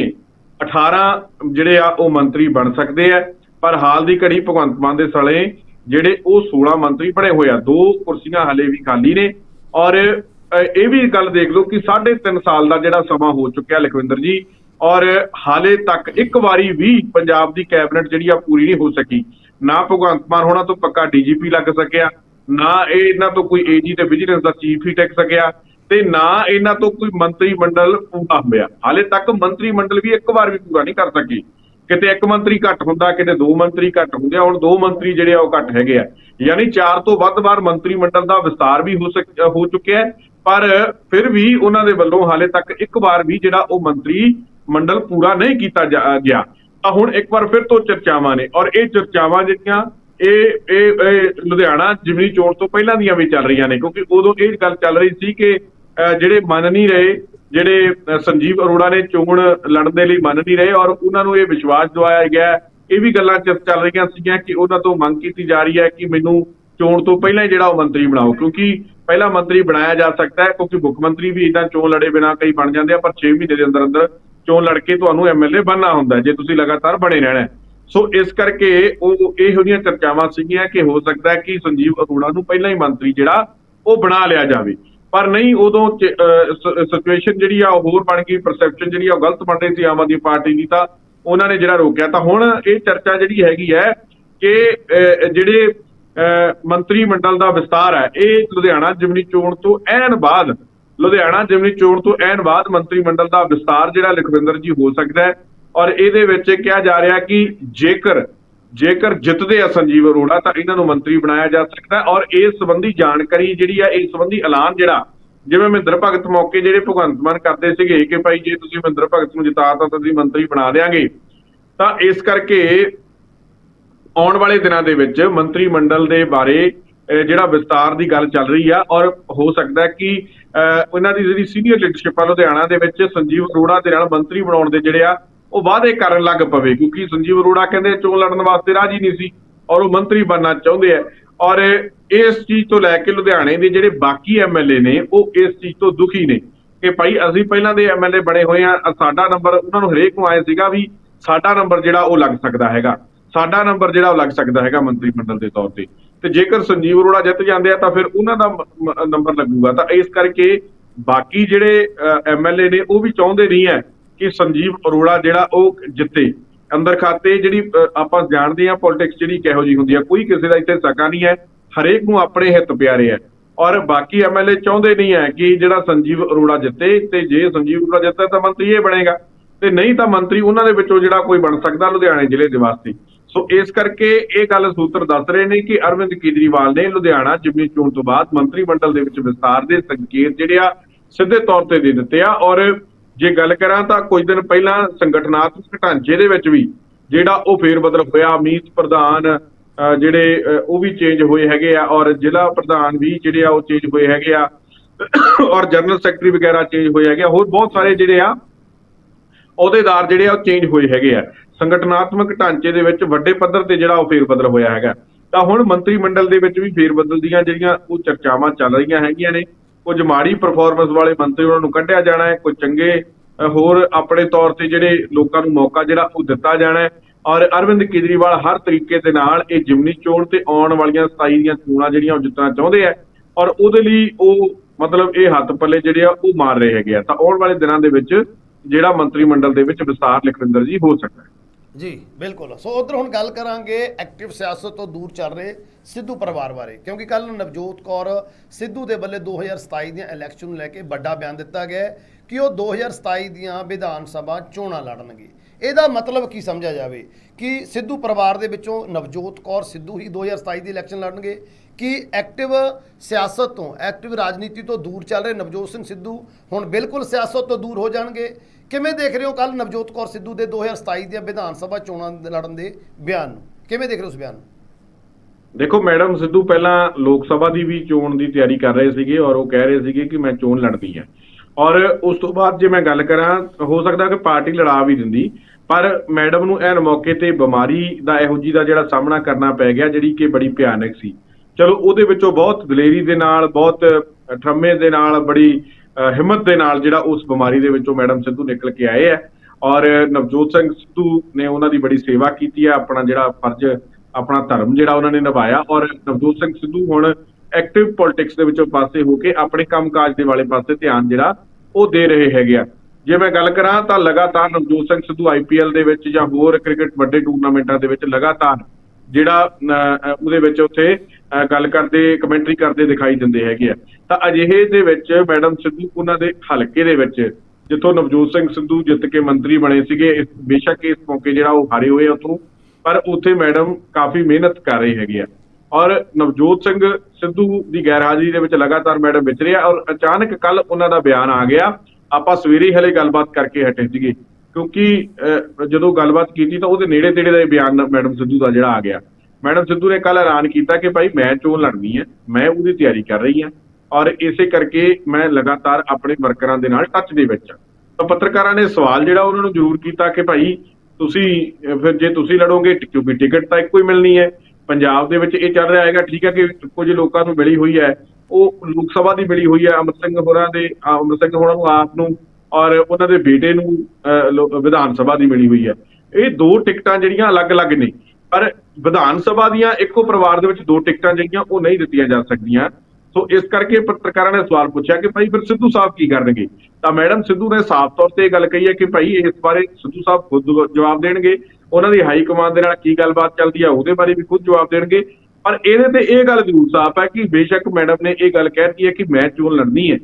18 ਜਿਹੜੇ ਆ ਉਹ ਮੰਤਰੀ ਬਣ ਸਕਦੇ ਆ। ਪਰ ਹਾਲ ਦੀ ਘੜੀ ਭਗਵੰਤ ਮਾਨ ਦੇ ਸਣੇ ਜਿਹੜੇ ਉਹ 16 ਮੰਤਰੀ ਬਣੇ ਹੋਏ ਆ, ਦੋ ਕੁਰਸੀਆਂ ਹਲੇ ਵੀ ਖਾਲੀ ਨੇ। ਔਰ ਇਹ ਵੀ ਗੱਲ ਦੇਖ ਲਓ ਕਿ 3.5 ਸਾਲ ਦਾ ਜਿਹੜਾ ਸਮਾਂ ਹੋ ਚੁੱਕਿਆ ਲਖਵਿੰਦਰ ਜੀ, ਔਰ ਹਾਲੇ ਤੱਕ ਇੱਕ ਵਾਰੀ ਵੀ ਪੰਜਾਬ ਦੀ ਕੈਬਨਿਟ ਜਿਹੜੀ ਆ ਪੂਰੀ ਨਹੀਂ ਹੋ ਸਕੀ। ਨਾ ਭਗਵੰਤ ਮਾਨ ਹੋਣਾ ਤੋਂ ਪੱਕਾ ਡੀਜੀਪੀ ਲੱਗ ਸਕਿਆ ਨਾ ਇਹ ਇਹਨਾਂ ਤੋਂ ਕੋਈ ਏਜੀ ਤੇ ਵਿਜੀਲੈਂਸ ਦਾ ਚੀਫ ਹੀ ਟਿਕ ਸਕਿਆ ਤੇ ਨਾ ਇਹਨਾਂ ਤੋਂ ਕੋਈ ਮੰਤਰੀ ਮੰਡਲ ਪੂਰਾ ਹੋਇਆ। ਹਾਲੇ ਤੱਕ ਮੰਤਰੀ ਮੰਡਲ ਵੀ ਇੱਕ ਵਾਰ ਵੀ ਪੂਰਾ ਨਹੀਂ ਕਰ ਸਕੀ। ਕਿਤੇ ਇੱਕ ਮੰਤਰੀ ਘੱਟ ਹੁੰਦਾ, ਕਿਤੇ ਦੋ ਮੰਤਰੀ ਘੱਟ ਹੁੰਦੇ ਆ, ਹੁਣ ਦੋ ਮੰਤਰੀ ਜਿਹੜੇ ਆ ਉਹ ਘੱਟ ਹੈਗੇ ਆ। ਯਾਨੀ ਚਾਰ ਤੋਂ ਵੱਧ ਵਾਰ ਮੰਤਰੀ ਮੰਡਲ ਦਾ ਵਿਸਤਾਰ ਵੀ ਹੋ ਸਕ ਹੋ ਚੁੱਕਿਆ ਪਰ ਫਿਰ ਵੀ ਉਹਨਾਂ ਦੇ ਵੱਲੋਂ ਹਾਲੇ ਤੱਕ ਇੱਕ ਵਾਰ ਵੀ ਜਿਹੜਾ ਉਹ ਮੰਤਰੀ ਮੰਡਲ ਪੂਰਾ ਨਹੀਂ ਕੀਤਾ ਜਾ- ਗਿਆ। ਤਾਂ ਹੁਣ ਇੱਕ ਵਾਰ ਫਿਰ ਤੋਂ ਚਰਚਾਵਾਂ ਨੇ ਔਰ ਇਹ ਚਰਚਾਵਾਂ ਜਿਹੜੀਆਂ ਇਹ ਇਹ ਲੁਧਿਆਣਾ ਜਿਮਨੀ ਚੋਣ ਤੋਂ ਪਹਿਲਾਂ ਦੀਆਂ ਵੀ ਚੱਲ ਰਹੀਆਂ ਨੇ, ਕਿਉਂਕਿ ਉਦੋਂ ਇਹ ਗੱਲ ਚੱਲ ਰਹੀ ਸੀ ਕਿ ਜਿਹੜੇ ਮੰਨ ਨਹੀਂ ਰਹੇ, ਜਿਹੜੇ ਸੰਜੀਵ ਅਰੋੜਾ ਨੇ ਚੋਣ ਲੜਨ ਦੇ ਲਈ ਮੰਨ ਨਹੀਂ ਰਹੇ ਔਰ ਉਹਨਾਂ ਨੂੰ ਇਹ ਵਿਸ਼ਵਾਸ ਦਿਵਾਇਆ ਗਿਆ, ਇਹ ਵੀ ਗੱਲਾਂ ਚੱਲ ਰਹੀਆਂ ਸੀਗੀਆਂ ਕਿ ਉਹਨਾਂ ਤੋਂ ਮੰਗ ਕੀਤੀ ਜਾ ਰਹੀ ਹੈ ਕਿ ਮੈਨੂੰ ਚੋਣ ਤੋਂ ਪਹਿਲਾਂ ਹੀ ਜਿਹੜਾ ਉਹ ਮੰਤਰੀ ਬਣਾਓ, ਕਿਉਂਕਿ ਪਹਿਲਾ ਮੰਤਰੀ ਬਣਾਇਆ ਜਾ ਸਕਦਾ ਹੈ, ਕਿਉਂਕਿ ਮੁੱਖ ਮੰਤਰੀ ਵੀ ਇਦਾਂ ਚੋਣ ਲੜੇ ਬਿਨਾਂ ਕਈ ਬਣ ਜਾਂਦੇ ਆ, ਪਰ 6 ਮਹੀਨੇ ਦੇ ਅੰਦਰ ਅੰਦਰ ਚੋਣ ਲੜ ਕੇ ਤੁਹਾਨੂੰ ਐਮਐਲਏ ਬਣਨਾ ਹੁੰਦਾ ਜੇ ਤੁਸੀਂ ਲਗਾਤਾਰ ਬਣੇ ਰਹਿਣਾ ਸੋ ਇਸ ਕਰਕੇ ਉਹ ਇਹੋ ਜਿਹੀਆਂ ਚਰਚਾਵਾਂ ਸੀਗੀਆਂ ਕਿ ਹੋ ਸਕਦਾ ਹੈ ਕਿ ਸੰਜੀਵ ਅਰੋੜਾ ਨੂੰ ਪਹਿਲਾਂ ਹੀ ਮੰਤਰੀ ਜਿਹੜਾ ਉਹ ਬਣਾ ਲਿਆ ਜਾਵੇ। ਪਰ ਨਹੀਂ ਉਦੋਂ ਸਿਚੁਏਸ਼ਨ ਜਿਹੜੀ ਆ ਉਹ ਹੋਰ ਬਣ ਗਈ ਪਰਸੈਪਸ਼ਨ ਜਿਹੜੀ ਆ ਉਹ ਗਲਤ ਬਣ ਰਹੀ ਸੀ ਆਮ ਆਦਮੀ ਪਾਰਟੀ ਦੀ ਤਾਂ ਉਹਨਾਂ ਨੇ ਜਿਹੜਾ ਰੋਕਿਆ। ਤਾਂ ਹੁਣ ਇਹ ਚਰਚਾ ਜਿਹੜੀ ਹੈਗੀ ਹੈ ਕਿ ਅਹ, ਜਿਹੜੇ ਅਹ, ਮੰਤਰੀ ਮੰਡਲ ਦਾ ਵਿਸਤਾਰ ਹੈ ਇਹ ਲੁਧਿਆਣਾ ਜਿਮਨੀ ਚੋਣ ਤੋਂ ਐਨ ਬਾਅਦ ਲੁਧਿਆਣਾ ਜਿਮਨੀ ਚੋਣ ਤੋਂ ਐਨ ਬਾਅਦ ਮੰਤਰੀ ਮੰਡਲ ਦਾ ਵਿਸਤਾਰ ਜਿਹੜਾ ਲਖਵਿੰਦਰ ਜੀ ਹੋ ਸਕਦਾ ਹੈ ਔਰ ਇਹਦੇ ਵਿੱਚ ਕਿਹਾ ਜਾ ਰਿਹਾ ਕਿ ਜੇਕਰ ਜੇਕਰ ਜਿੱਤਦੇ ਆ ਸੰਜੀਵ ਅਰੋੜਾ ਤਾਂ ਇਹਨਾਂ ਨੂੰ ਮੰਤਰੀ ਬਣਾਇਆ ਜਾ ਸਕਦਾ ਔਰ ਇਸ ਸੰਬੰਧੀ ਜਾਣਕਾਰੀ ਜਿਹੜੀ ਆ ਇਸ ਸੰਬੰਧੀ ਐਲਾਨ ਜਿਹੜਾ ਜਿਵੇਂ ਮਹਿੰਦਰ ਭਗਤ ਮੌਕੇ ਜਿਹੜੇ ਭਗਵੰਤ ਮਾਨ ਕਰਦੇ ਸੀਗੇ ਕਿ ਭਾਈ ਜੇ ਤੁਸੀਂ ਮਹਿੰਦਰ ਭਗਤ ਨੂੰ ਜਿਤਾਤਾ ਤਾਂ ਤੁਸੀਂ ਮੰਤਰੀ ਬਣਾ ਦੇਾਂਗੇ ਤਾਂ ਇਸ ਕਰਕੇ ਆਉਣ ਵਾਲੇ ਦਿਨਾਂ ਦੇ ਵਿੱਚ ਮੰਤਰੀ ਮੰਡਲ ਦੇ ਬਾਰੇ ਜਿਹੜਾ ਵਿਸਤਾਰ ਦੀ ਗੱਲ ਚੱਲ ਰਹੀ ਆ ਔਰ ਹੋ ਸਕਦਾ ਕਿ ਅਹ, ਉਹਨਾਂ ਦੀ ਜਿਹੜੀ ਸੀਨੀਅਰ ਲੀਡਰਸ਼ਿਪ ਆ ਲੁਧਿਆਣਾ ਦੇ ਵਿੱਚ ਸੰਜੀਵ ਅਰੋੜਾ ਦੇ ਨਾਲ ਮੰਤਰੀ ਬਣਾਉਣ ਦੇ ਜਿਹੜੇ ਆ ਉਹ ਵਾਅਦੇ ਕਰਨ ਲੱਗ ਪਵੇ, ਕਿਉਂਕਿ ਸੰਜੀਵ ਅਰੋੜਾ ਕਹਿੰਦੇ ਚੋਣ ਲੜਨ ਵਾਸਤੇ ਰਾਜੀ ਨਹੀਂ ਸੀ ਔਰ ਉਹ ਮੰਤਰੀ ਬਣਨਾ ਚਾਹੁੰਦੇ ਆ। ਔਰ ਇਸ ਚੀਜ਼ ਤੋਂ ਲੈ ਕੇ ਲੁਧਿਆਣੇ ਦੇ ਜਿਹੜੇ ਬਾਕੀ ਐਮਐਲਏ ਨੇ, ਉਹ ਇਸ ਚੀਜ਼ ਤੋਂ ਦੁਖੀ ਨੇ ਕਿ ਭਾਈ ਅਸੀਂ ਪਹਿਲਾਂ ਦੇ ਐਮਐਲਏ ਬਣੇ ਹੋਏ ਆ ਸਾਡਾ ਨੰਬਰ ਉਹਨਾਂ ਨੂੰ ਹਰੇਕ ਨੂੰ ਆਏ ਸੀਗਾ ਵੀ ਸਾਡਾ ਨੰਬਰ ਜਿਹੜਾ ਉਹ ਲੱਗ ਸਕਦਾ ਹੈਗਾ। ਸਾਡਾ ਨੰਬਰ ਜਿਹੜਾ ਉਹ ਲੱਗ ਸਕਦਾ ਹੈਗਾ ਮੰਤਰੀ ਮੰਡਲ ਦੇ ਤੌਰ ਤੇ। ਤੇ ਜੇਕਰ ਸੰਜੀਵ ਅਰੋੜਾ ਜਿੱਤ ਜਾਂਦੇ ਆ ਤਾਂ ਫਿਰ ਉਹਨਾਂ ਦਾ ਨੰਬਰ ਲੱਗੂਗਾ। ਤਾਂ ਇਸ ਕਰਕੇ ਬਾਕੀ ਜਿਹੜੇ ਐਮਐਲਏ ਨੇ ਉਹ ਵੀ ਚਾਹੁੰਦੇ ਨਹੀਂ ਹੈ ਕਿ ਸੰਜੀਵ ਅਰੋੜਾ ਜਿਹੜਾ ਉਹ ਜਿੱਤੇ। ਅੰਦਰ ਖਾਤੇ ਜਿਹੜੀ ਆਪਾਂ ਜਾਣਦੇ ਆ ਪੋਲਿਟਿਕਸ ਜਿਹੜੀ ਕਿਹੋ ਜੀ ਹੁੰਦੀ ਆ, ਕੋਈ ਕਿਸੇ ਦਾ ਇੱਥੇ ਸਕਾ ਨਹੀਂ ਹੈ, ਹਰੇਕ ਨੂੰ ਆਪਣੇ ਹਿੱਤ ਪਿਆਰੇ ਹੈ। ਔਰ ਬਾਕੀ ਐਮਐਲਏ ਚਾਹੁੰਦੇ ਨਹੀਂ ਹੈ ਕਿ ਜਿਹੜਾ ਸੰਜੀਵ ਅਰੋੜਾ ਜਿੱਤੇ ਤੇ ਜੇ ਸੰਜੀਵ ਅਰੋੜਾ ਜਿੱਤੇ ਤਾਂ ਮੰਤਰੀ ਇਹ ਬਣੇਗਾ। ਤੇ ਨਹੀਂ ਤਾਂ ਮੰਤਰੀ ਉਹਨਾਂ ਦੇ ਵਿੱਚੋਂ ਜਿਹੜਾ ਕੋਈ ਬਣ ਸਕਦਾ ਲੁਧਿਆਣੇ ਜ਼ਿਲ੍ਹੇ ਦੇ ਵਾਸਤੇ। ਸੋ ਇਸ ਕਰਕੇ ਇਹ ਗੱਲ ਸੂਤਰ ਦੱਸ ਰਹੇ ਨੇ ਕਿ ਅਰਵਿੰਦ ਕੇਜਰੀਵਾਲ ਨੇ ਲੁਧਿਆਣਾ ਜਿਮਨੀ ਚੋਣ ਤੋਂ ਬਾਅਦ ਮੰਤਰੀ ਮੰਡਲ ਦੇ ਵਿੱਚ ਵਿਸਤਾਰ ਦੇ ਸੰਕੇਤ ਜਿਹੜੇ ਆ ਸਿੱਧੇ ਤੌਰ ਤੇ ਦੇ ਦਿੱਤੇ ਆ। ਔਰ ਜੇ ਗੱਲ ਕਰਾਂ ਤਾਂ ਕੁਝ ਦਿਨ ਪਹਿਲਾਂ ਸੰਗਠਨਾਤਮਕ ਢਾਂਚੇ ਦੇ ਵਿੱਚ ਵੀ ਜਿਹੜਾ ਉਹ ਫੇਰ ਬਦਲ ਹੋਇਆ, ਅਮੀਤ ਪ੍ਰਧਾਨ ਜਿਹੜੇ ਉਹ ਵੀ ਚੇਂਜ ਹੋਏ ਹੈਗੇ ਆ ਔਰ ਜ਼ਿਲ੍ਹਾ ਪ੍ਰਧਾਨ ਵੀ ਜਿਹੜੇ ਆ ਉਹ ਚੇਂਜ ਹੋਏ ਹੈਗੇ ਆ ਔਰ ਜਨਰਲ ਸੈਕਟਰੀ ਵਗੈਰਾ ਚੇਂਜ ਹੋਏ ਹੈਗੇ ਆ, ਹੋਰ ਬਹੁਤ ਸਾਰੇ ਜਿਹੜੇ ਆ ਅਹੁਦੇਦਾਰ ਜਿਹੜੇ ਆ ਉਹ ਚੇਂਜ ਹੋਏ ਹੈਗੇ ਆ। ਸੰਗਠਨਾਤਮਕ ਢਾਂਚੇ ਦੇ ਵਿੱਚ ਵੱਡੇ ਪੱਧਰ ਤੇ ਜਿਹੜਾ ਉਹ ਫੇਰ ਬਦਲ ਹੋਇਆ ਹੈਗਾ। ਤਾਂ ਹੁਣ ਮੰਤਰੀ ਮੰਡਲ ਦੇ ਵਿੱਚ ਵੀ ਫੇਰ ਬਦਲ ਦੀਆਂ ਜਿਹੜੀਆਂ ਉਹ ਚਰਚਾਵਾਂ ਚੱਲ ਰਹੀਆਂ ਹੈਗੀਆਂ ਨੇ। ਕੁਝ ਮਾੜੀ ਪਰਫਾਰਮੈਂਸ ਵਾਲੇ ਮੰਤਰੀ ਉਹਨਾਂ ਨੂੰ ਕੱਢਿਆ ਜਾਣਾ ਹੈ, ਕੁਝ ਚੰਗੇ ਹੋਰ ਆਪਣੇ ਤੌਰ ਤੇ ਜਿਹੜੇ ਲੋਕਾਂ ਨੂੰ ਮੌਕਾ ਜਿਹੜਾ ਉਹ ਦਿੱਤਾ ਜਾਣਾ ਹੈ। ਔਰ ਅਰਵਿੰਦ ਕੇਜਰੀਵਾਲ ਹਰ ਤਰੀਕੇ ਦੇ ਨਾਲ ਇਹ ਜਿਮਨੀ ਚੋਣ ਤੇ ਆਉਣ ਵਾਲੀਆਂ 27 ਦੀਆਂ ਚੋਣਾਂ ਜਿਹੜੀਆਂ ਉਹ ਜਿੱਤਣਾ ਚਾਹੁੰਦੇ ਆ ਔਰ ਉਹਦੇ ਲਈ ਉਹ ਮਤਲਬ ਇਹ ਹੱਥ ਪੱਲੇ ਜਿਹੜੇ ਆ ਉਹ ਮਾਰ ਰਹੇ ਹੈਗੇ ਆ। ਤਾਂ ਆਉਣ ਵਾਲੇ ਦਿਨਾਂ ਦੇ ਵਿੱਚ ਜਿਹੜਾ ਮੰਤਰੀ ਮੰਡਲ ਦੇ ਵਿੱਚ ਵਿਸਤਾਰ ਲਖਵਿੰਦਰ ਜੀ ਹੋ ਸਕਦਾ ਹੈ। ਜੀ। ਬਿਲਕੁਲ। ਸੋ ਉਧਰ ਹੁਣ ਗੱਲ ਕਰਾਂਗੇ ਐਕਟਿਵ ਸਿਆਸਤ ਤੋਂ ਦੂਰ ਚੱਲ ਰਹੇ ਸਿੱਧੂ ਪਰਿਵਾਰ ਬਾਰੇ। ਕਿਉਂਕਿ ਕੱਲ ਨਵਜੋਤ ਕੌਰ ਸਿੱਧੂ ਦੇ ਵੱਲੇ 2027 ਦੀਆਂ ਇਲੈਕਸ਼ਨ ਨੂੰ ਲੈ ਕੇ ਵੱਡਾ ਬਿਆਨ ਦਿੱਤਾ ਗਿਆ ਕਿ ਉਹ 2027 ਦੀਆਂ ਵਿਧਾਨ ਸਭਾ ਚੋਣਾਂ ਲੜਨਗੇ। ਇਹਦਾ ਮਤਲਬ ਕੀ ਸਮਝਿਆ ਜਾਵੇ? ਕਿ ਸਿੱਧੂ ਪਰਿਵਾਰ ਦੇ ਵਿੱਚੋਂ ਨਵਜੋਤ ਕੌਰ ਸਿੱਧੂ ਹੀ 2027 ਦੀ ਇਲੈਕਸ਼ਨ ਲੜਨਗੇ? ਕਿ ਐਕਟਿਵ ਸਿਆਸਤ ਤੋਂ, ਐਕਟਿਵ ਰਾਜਨੀਤੀ ਤੋਂ ਦੂਰ ਚੱਲ ਰਹੇ ਨਵਜੋਤ ਸਿੰਘ ਸਿੱਧੂ ਹੁਣ ਬਿਲਕੁਲ ਸਿਆਸਤ ਤੋਂ ਦੂਰ ਹੋ ਜਾਣਗੇ? ਕਿਵੇਂ ਦੇਖ ਰਹੇ ਹੋ ਕੱਲ ਨਵਜੋਤ ਕੌਰ ਸਿੱਧੂ ਦੇ 2027 ਦੀਆਂ ਵਿਧਾਨ ਸਭਾ ਚੋਣਾਂ ਲੜਨ ਦੇ ਬਿਆਨ ਨੂੰ? ਕਿਵੇਂ ਦੇਖ ਰਹੇ ਹੋ ਉਸ ਬਿਆਨ ਨੂੰ? ਦੇਖੋ, ਮੈਡਮ, ਸਿੱਧੂ ਪਹਿਲਾਂ ਲੋਕ ਸਭਾ ਦੀ ਵੀ ਚੋਣ ਦੀ ਤਿਆਰੀ ਕਰ ਰਹੇ ਸੀਗੇ ਔਰ ਉਹ ਕਹਿ ਰਹੇ ਸੀਗੇ ਕਿ ਮੈਂ ਚੋਣ ਲੜਨੀ ਹੈ। ਔਰ ਉਸ ਤੋਂ ਬਾਅਦ ਜੇ ਮੈਂ ਗੱਲ ਕਰਾਂ, ਹੋ ਸਕਦਾ ਕਿ ਪਾਰਟੀ ਲੜਾ ਵੀ ਦਿੰਦੀ, ਪਰ ਮੈਡਮ ਨੂੰ ਐਨ ਮੌਕੇ ਤੇ ਬਿਮਾਰੀ ਦਾ ਇਹੋ ਜੀ ਦਾ ਜਿਹੜਾ ਸਾਹਮਣਾ ਕਰਨਾ ਪੈ ਗਿਆ, ਜਿਹੜੀ ਕਿ ਬੜੀ ਭਿਆਨਕ ਸੀ। ਚਲੋ, ਉਹਦੇ ਵਿੱਚੋਂ ਬਹੁਤ ਦਲੇਰੀ ਦੇ ਨਾਲ, ਬਹੁਤ ਠਰਮੇ ਦੇ ਨਾਲ, ਬੜੀ ਹਿੰਮਤ ਦੇ ਨਾਲ ਜਿਹੜਾ ਉਸ ਬਿਮਾਰੀ ਦੇ ਵਿੱਚੋਂ ਮੈਡਮ ਸਿੱਧੂ ਨਿਕਲ ਕੇ ਆਏ ਆ ਔਰ ਨਵਜੋਤ ਸਿੰਘ ਸਿੱਧੂ ਨੇ ਉਹਨਾਂ ਦੀ ਬੜੀ ਸੇਵਾ ਕੀਤੀ ਹੈ ਆਪਣਾ ਜਿਹੜਾ ਫਰਜ਼ ਆਪਣਾ ਧਰਮ ਜਿਹੜਾ ਉਹਨਾਂ ਨੇ ਨਿਭਾਇਆ ਔਰ ਨਵਜੋਤ ਸਿੰਘ ਸਿੱਧੂ ਹੁਣ ਐਕਟਿਵ ਪੋਲਿਟਿਕਸ ਦੇ ਵਿੱਚੋਂ ਪਾਸੇ ਹੋ ਕੇ ਆਪਣੇ ਕੰਮਕਾਜ ਦੇ ਵਾਲੇ ਪਾਸੇ ਧਿਆਨ ਜਿਹੜਾ ਉਹ ਦੇ ਰਹੇ ਹੈਗੇ ਆ। ਜੇ ਮੈਂ ਗੱਲ ਕਰਾਂ ਤਾਂ ਲਗਾਤਾਰ ਨਵਜੋਤ ਸਿੰਘ ਸਿੱਧੂ ਆਈਪੀਐਲ ਦੇ ਵਿੱਚ ਜਾਂ ਹੋਰ ਕ੍ਰਿਕਟ ਵੱਡੇ ਟੂਰਨਾਮੈਂਟਾਂ ਦੇ ਵਿੱਚ ਲਗਾਤਾਰ ਜਿਹੜਾ ਅਹ, ਉਹਦੇ ਵਿੱਚ ਉੱਥੇ ਗੱਲ ਕਰਦੇ ਕਮੈਂਟਰੀ ਕਰਦੇ ਦਿਖਾਈ ਦਿੰਦੇ ਹੈਗੇ ਆ। ਤਾਂ ਅਜਿਹੇ ਦੇ ਵਿੱਚ ਮੈਡਮ ਸਿੱਧੂ, ਉਹਨਾਂ ਦੇ ਹਲਕੇ ਦੇ ਵਿੱਚ, ਜਿੱਥੋਂ ਨਵਜੋਤ ਸਿੰਘ ਸਿੱਧੂ ਜਿੱਤ ਕੇ ਮੰਤਰੀ ਬਣੇ ਸੀਗੇ, ਇਸ- ਬੇਸ਼ੱਕ ਇਸ ਮੌਕੇ ਜਿਹੜਾ ਉਹ ਹਾਰੇ ਹੋਏ ਆ ਉੱਥੋਂ, ਪਰ ਉੱਥੇ ਮੈਡਮ ਕਾਫੀ ਮਿਹਨਤ ਕਰ ਰਹੇ ਹੈਗੇ ਆ। ਔਰ ਨਵਜੋਤ ਸਿੰਘ ਸਿੱਧੂ ਦੀ ਗੈਰਹਾਜ਼ਰੀ ਦੇ ਵਿੱਚ ਲਗਾਤਾਰ ਮੈਡਮ ਵਿਚਰਿਆ ਔਰ ਅਚਾਨਕ ਕੱਲ ਉਹਨਾਂ ਦਾ ਬਿਆਨ ਆ ਗਿਆ, ਆਪਾਂ ਸਵੇਰੇ ਹਲੇ ਗੱਲਬਾਤ ਕਰਕੇ ਹਟੇ ਸੀਗੇ, ਕਿਉਂਕਿ ਜਦੋਂ ਗੱਲਬਾਤ ਕੀਤੀ ਤਾਂ ਉਹਦੇ ਨੇੜੇ ਤੇੜੇ ਦਾ ਇਹ ਬਿਆਨ ਮੈਡਮ ਸਿੱਧੂ ਦਾ ਜਿਹੜਾ ਆ ਗਿਆ। ਮੈਡਮ ਸਿੱਧੂ ਨੇ ਕੱਲ ਐਲਾਨ ਕੀਤਾ ਕਿ ਭਾਈ ਮੈਂ ਚੋਣ ਲੜਨੀ ਹੈ ਮੈਂ ਉਹਦੀ ਤਿਆਰੀ ਕਰ ਰਹੀ ਹਾਂ ਔਰ ਇਸੇ ਕਰਕੇ ਮੈਂ ਲਗਾਤਾਰ ਆਪਣੇ ਵਰਕਰਾਂ ਦੇ ਨਾਲ ਟੱਚ ਦੇ ਵਿੱਚ ਹਾਂ। ਤਾਂ ਪੱਤਰਕਾਰਾਂ ਨੇ ਸਵਾਲ ਜਿਹੜਾ ਉਹਨਾਂ ਨੂੰ ਜ਼ਰੂਰ ਕੀਤਾ ਕਿ ਭਾਈ ਤੁਸੀਂ ਫਿਰ ਜੇ ਤੁਸੀਂ ਲੜੋਗੇ ਕਿਉਂਕਿ ਟਿਕਟ ਤਾਂ ਇੱਕੋ ਹੀ ਮਿਲਣੀ ਹੈ ਪੰਜਾਬ ਦੇ ਵਿੱਚ ਇਹ ਚੱਲ ਰਿਹਾ ਹੈਗਾ ਠੀਕ ਹੈ ਕਿ ਕੁਝ ਲੋਕਾਂ ਨੂੰ ਮਿਲੀ ਹੋਈ ਹੈ ਉਹ ਲੋਕ ਸਭਾ ਦੀ ਮਿਲੀ ਹੋਈ ਹੈ ਅਮਰ ਸਿੰਘ ਹੋਰਾਂ ਦੇ ਅਹ, ਅਮਰ ਸਿੰਘ ਹੋਰਾਂ ਨੂੰ ਆਪ ਨੂੰ ਔਰ ਉਹਨਾਂ ਦੇ ਬੇਟੇ ਨੂੰ ਵਿਧਾਨ ਸਭਾ ਦੀ ਮਿਲੀ ਹੋਈ ਹੈ। ਇਹ ਦੋ ਟਿਕਟਾਂ ਜਿਹੜੀਆਂ ਅਲੱਗ-ਅਲੱਗ ਨੇ। ਪਰ ਵਿਧਾਨ ਸਭਾ ਦੀਆਂ ਇੱਕੋ ਪਰਿਵਾਰ ਦੇ ਵਿੱਚ ਦੋ ਟਿਕਟਾਂ ਜਿਹੜੀਆਂ ਉਹ ਨਹੀਂ ਦਿੱਤੀਆਂ ਜਾ ਸਕਦੀਆਂ। ਸੋ ਇਸ ਕਰਕੇ ਪੱਤਰਕਾਰਾਂ ਨੇ ਸਵਾਲ ਪੁੱਛਿਆ ਕਿ ਭਾਈ ਫਿਰ ਸਿੱਧੂ ਸਾਹਿਬ ਕੀ ਕਰਨਗੇ? ਤਾਂ ਮੈਡਮ ਸਿੱਧੂ ਨੇ ਸਾਫ਼ ਤੌਰ ਤੇ ਇਹ ਗੱਲ ਕਹੀ ਹੈ ਕਿ ਭਾਈ ਇਸ ਬਾਰੇ ਸਿੱਧੂ ਸਾਹਿਬ ਖੁਦ ਜਵਾਬ ਦੇਣਗੇ। ਉਹਨਾਂ ਦੀ ਹਾਈ ਕਮਾਂਡ ਦੇ ਨਾਲ ਕੀ ਗੱਲਬਾਤ ਚੱਲਦੀ ਹੈ ਉਹਦੇ ਬਾਰੇ ਵੀ ਖੁਦ ਜਵਾਬ ਦੇਣਗੇ। ਪਰ ਇਹਦੇ ਤੇ ਇਹ ਗੱਲ ਜ਼ਰੂਰ ਸਾਫ਼ ਹੈ ਕਿ ਬੇਸ਼ੱਕ ਮੈਡਮ ਨੇ ਇਹ ਗੱਲ ਕਹਿਤੀ ਹੈ ਕਿ ਮੈਂ ਚੋਣ ਲੜਨੀ ਹੈ।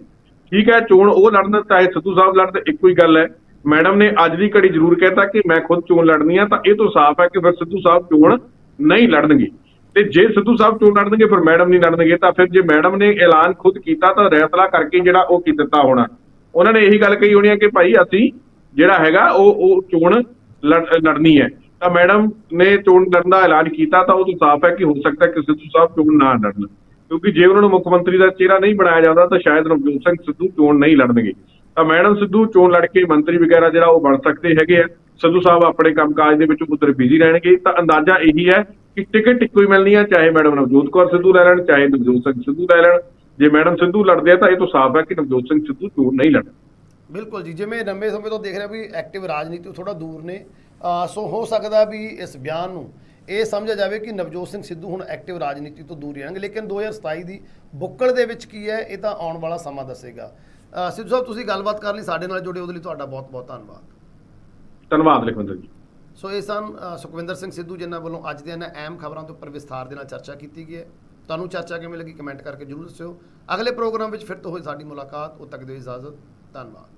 ਠੀਕ ਹੈ, ਚੋਣ ਉਹ ਲੜਨ ਚਾਹੇ ਸਿੱਧੂ ਸਾਹਿਬ ਲੜਨ ਇੱਕੋ ਹੀ ਗੱਲ ਹੈ। ਮੈਡਮ ਨੇ ਅੱਜ ਦੀ ਘੜੀ ਜ਼ਰੂਰ ਕਹਿਤਾ ਕਿ ਮੈਂ ਖੁਦ ਚੋਣ ਲੜਨੀ ਆ, ਤਾਂ ਇਹ ਤੋਂ ਸਾਫ਼ ਹੈ ਕਿ ਫਿਰ ਸਿੱਧੂ ਸਾਹਿਬ ਚੋਣ ਨਹੀਂ ਲੜਨਗੇ। ਤੇ ਜੇ ਸਿੱਧੂ ਸਾਹਿਬ ਚੋਣ ਲੜਨਗੇ, ਫਿਰ ਮੈਡਮ ਨਹੀਂ ਲੜਨਗੇ, ਤਾਂ ਫਿਰ ਜੇ ਮੈਡਮ ਨੇ ਐਲਾਨ ਖੁਦ ਕੀਤਾ, ਤਾਂ ਰੈਸਲਾ ਕਰਕੇ ਜਿਹੜਾ ਉਹ ਕੀ ਦਿੱਤਾ ਹੋਣਾ। ਉਹਨਾਂ ਨੇ ਇਹੀ ਗੱਲ ਕਹੀ ਹੋਣੀ ਹੈ ਕਿ ਭਾਈ ਅਸੀਂ ਜਿਹੜਾ ਹੈਗਾ, ਉਹ ਉਹ ਚੋਣ ਲੜ- ਲੜਨੀ ਹੈ। ਤਾਂ ਮੈਡਮ ਨੇ ਚੋਣ ਲੜਨ ਦਾ ਐਲਾਨ ਕੀਤਾ, ਤਾਂ ਉਹ ਤੋਂ ਸਾਫ਼ ਹੈ ਕਿ ਹੋ ਸਕਦਾ ਕਿ ਸਿੱਧੂ ਸਾਹਿਬ ਚੋਣ ਨਾ ਲੜਨ। ਕਿਉਂਕਿ ਜੇ ਉਹਨਾਂ ਨੂੰ ਮੁੱਖ ਮੰਤਰੀ ਦਾ ਚਿਹਰਾ ਨਹੀਂ ਬਣਾਇਆ ਜਾਂਦਾ, ਤਾਂ ਸ਼ਾਇਦ ਨਵਜੋਤ ਸਿੰਘ ਸਿੱਧੂ ਚੋਣ ਨਹੀਂ ਲੜਨਗੇ। ਤਾਂ ਮੈਡਮ ਸਿੱਧੂ, ਚੋਣ ਲੜ ਕੇ ਮੰਤਰੀ ਵਗੈਰਾ ਜਿਹੜਾ ਉਹ ਬਣ ਸਕਦੇ ਹੈਗੇ ਆ। ਸਿੱਧੂ ਸਾਹਿਬ ਆਪਣੇ ਕੰਮਕਾਜ ਦੇ ਵਿੱਚ ਉਧਰ ਬਿਜ਼ੀ ਰਹਿਣਗੇ। ਤਾਂ ਅੰਦਾਜ਼ਾ ਇਹੀ ਹੈ ਕਿ ਟਿਕਟ ਇੱਕੋ ਹੀ ਮਿਲਣੀ ਹੈ ਚਾਹੇ ਮੈਡਮ ਨਵਜੋਤ ਕੌਰ ਸਿੱਧੂ ਲੈ ਲੈਣ, ਚਾਹੇ ਨਵਜੋਤ ਸਿੰਘ ਸਿੱਧੂ ਲੈ ਲੈਣ। ਜੇ ਮੈਡਮ ਸਿੱਧੂ ਲੜਦੇ ਆ, ਤਾਂ ਇਹ ਤੋਂ ਸਾਫ਼ ਹੈ ਕਿ ਨਵਜੋਤ ਸਿੰਘ ਸਿੱਧੂ ਚੋਣ ਨਹੀਂ ਲੜਨ। ਬਿਲਕੁਲ ਜੀ, ਜਿਵੇਂ ਲੰਬੇ ਸਮੇਂ ਤੋਂ ਦੇਖ ਰਿਹਾ ਵੀ ਐਕਟਿਵ ਰਾਜਨੀਤੀ ਤੋਂ ਥੋੜਾ ਦੂਰ ਨੇ। ਅਹ ਸੋ ਹੋ ਸਕਦਾ ਵੀ ਇਸ ਬਿਆਨ ਨੂੰ ਇਹ ਸਮਝਿਆ ਜਾਵੇ ਕਿ ਨਵਜੋਤ ਸਿੰਘ ਸਿੱਧੂ ਹੁਣ ਐਕਟਿਵ ਰਾਜਨੀਤੀ ਤੋਂ ਦੂਰ ਰਹਿਣਗੇ। ਲੇਕਿਨ 2027 ਦੀ ਬੁੱਕਲ ਦੇ ਵਿੱਚ ਕੀ ਹੈ, ਇਹ ਤਾਂ ਆਉਣ ਵਾਲਾ ਸਮਾਂ ਦੱਸੇਗਾ। ਸਿੱਧੂ ਸਾਹਿਬ ਤੁਸੀਂ ਗੱਲਬਾਤ ਕਰ ਲਈ ਸਾਡੇ ਨਾਲ ਜੁੜੇ ਉਹਦੇ ਲਈ ਤੁਹਾਡਾ ਬਹੁਤ ਬਹੁਤ ਧੰਨਵਾਦ। ਧੰਨਵਾਦ ਲਖਵਿੰਦਰ ਜੀ। ਸੋ ਇਹ ਸਨ ਸੁਖਵਿੰਦਰ ਸਿੰਘ ਸਿੱਧੂ ਜਿਨ੍ਹਾਂ ਵੱਲੋਂ ਅੱਜ ਦੀਆਂ ਇਹਨਾਂ ਅਹਿਮ ਖਬਰਾਂ ਦੇ ਉੱਪਰ ਵਿਸਥਾਰ ਦੇ ਨਾਲ ਚਰਚਾ ਕੀਤੀ ਗਈ ਹੈ। ਤੁਹਾਨੂੰ ਚਰਚਾ ਕਿਵੇਂ ਲੱਗੀ ਕਮੈਂਟ ਕਰਕੇ ਜਰੂਰ ਦੱਸਿਓ। ਅਗਲੇ ਪ੍ਰੋਗਰਾਮ ਵਿੱਚ ਫਿਰ ਤੋਂ ਹੋਈ ਸਾਡੀ ਮੁਲਾਕਾਤ ਉਦ ਤੱਕ ਦਿਓ ਇਜਾਜ਼ਤ ਧੰਨਵਾਦ।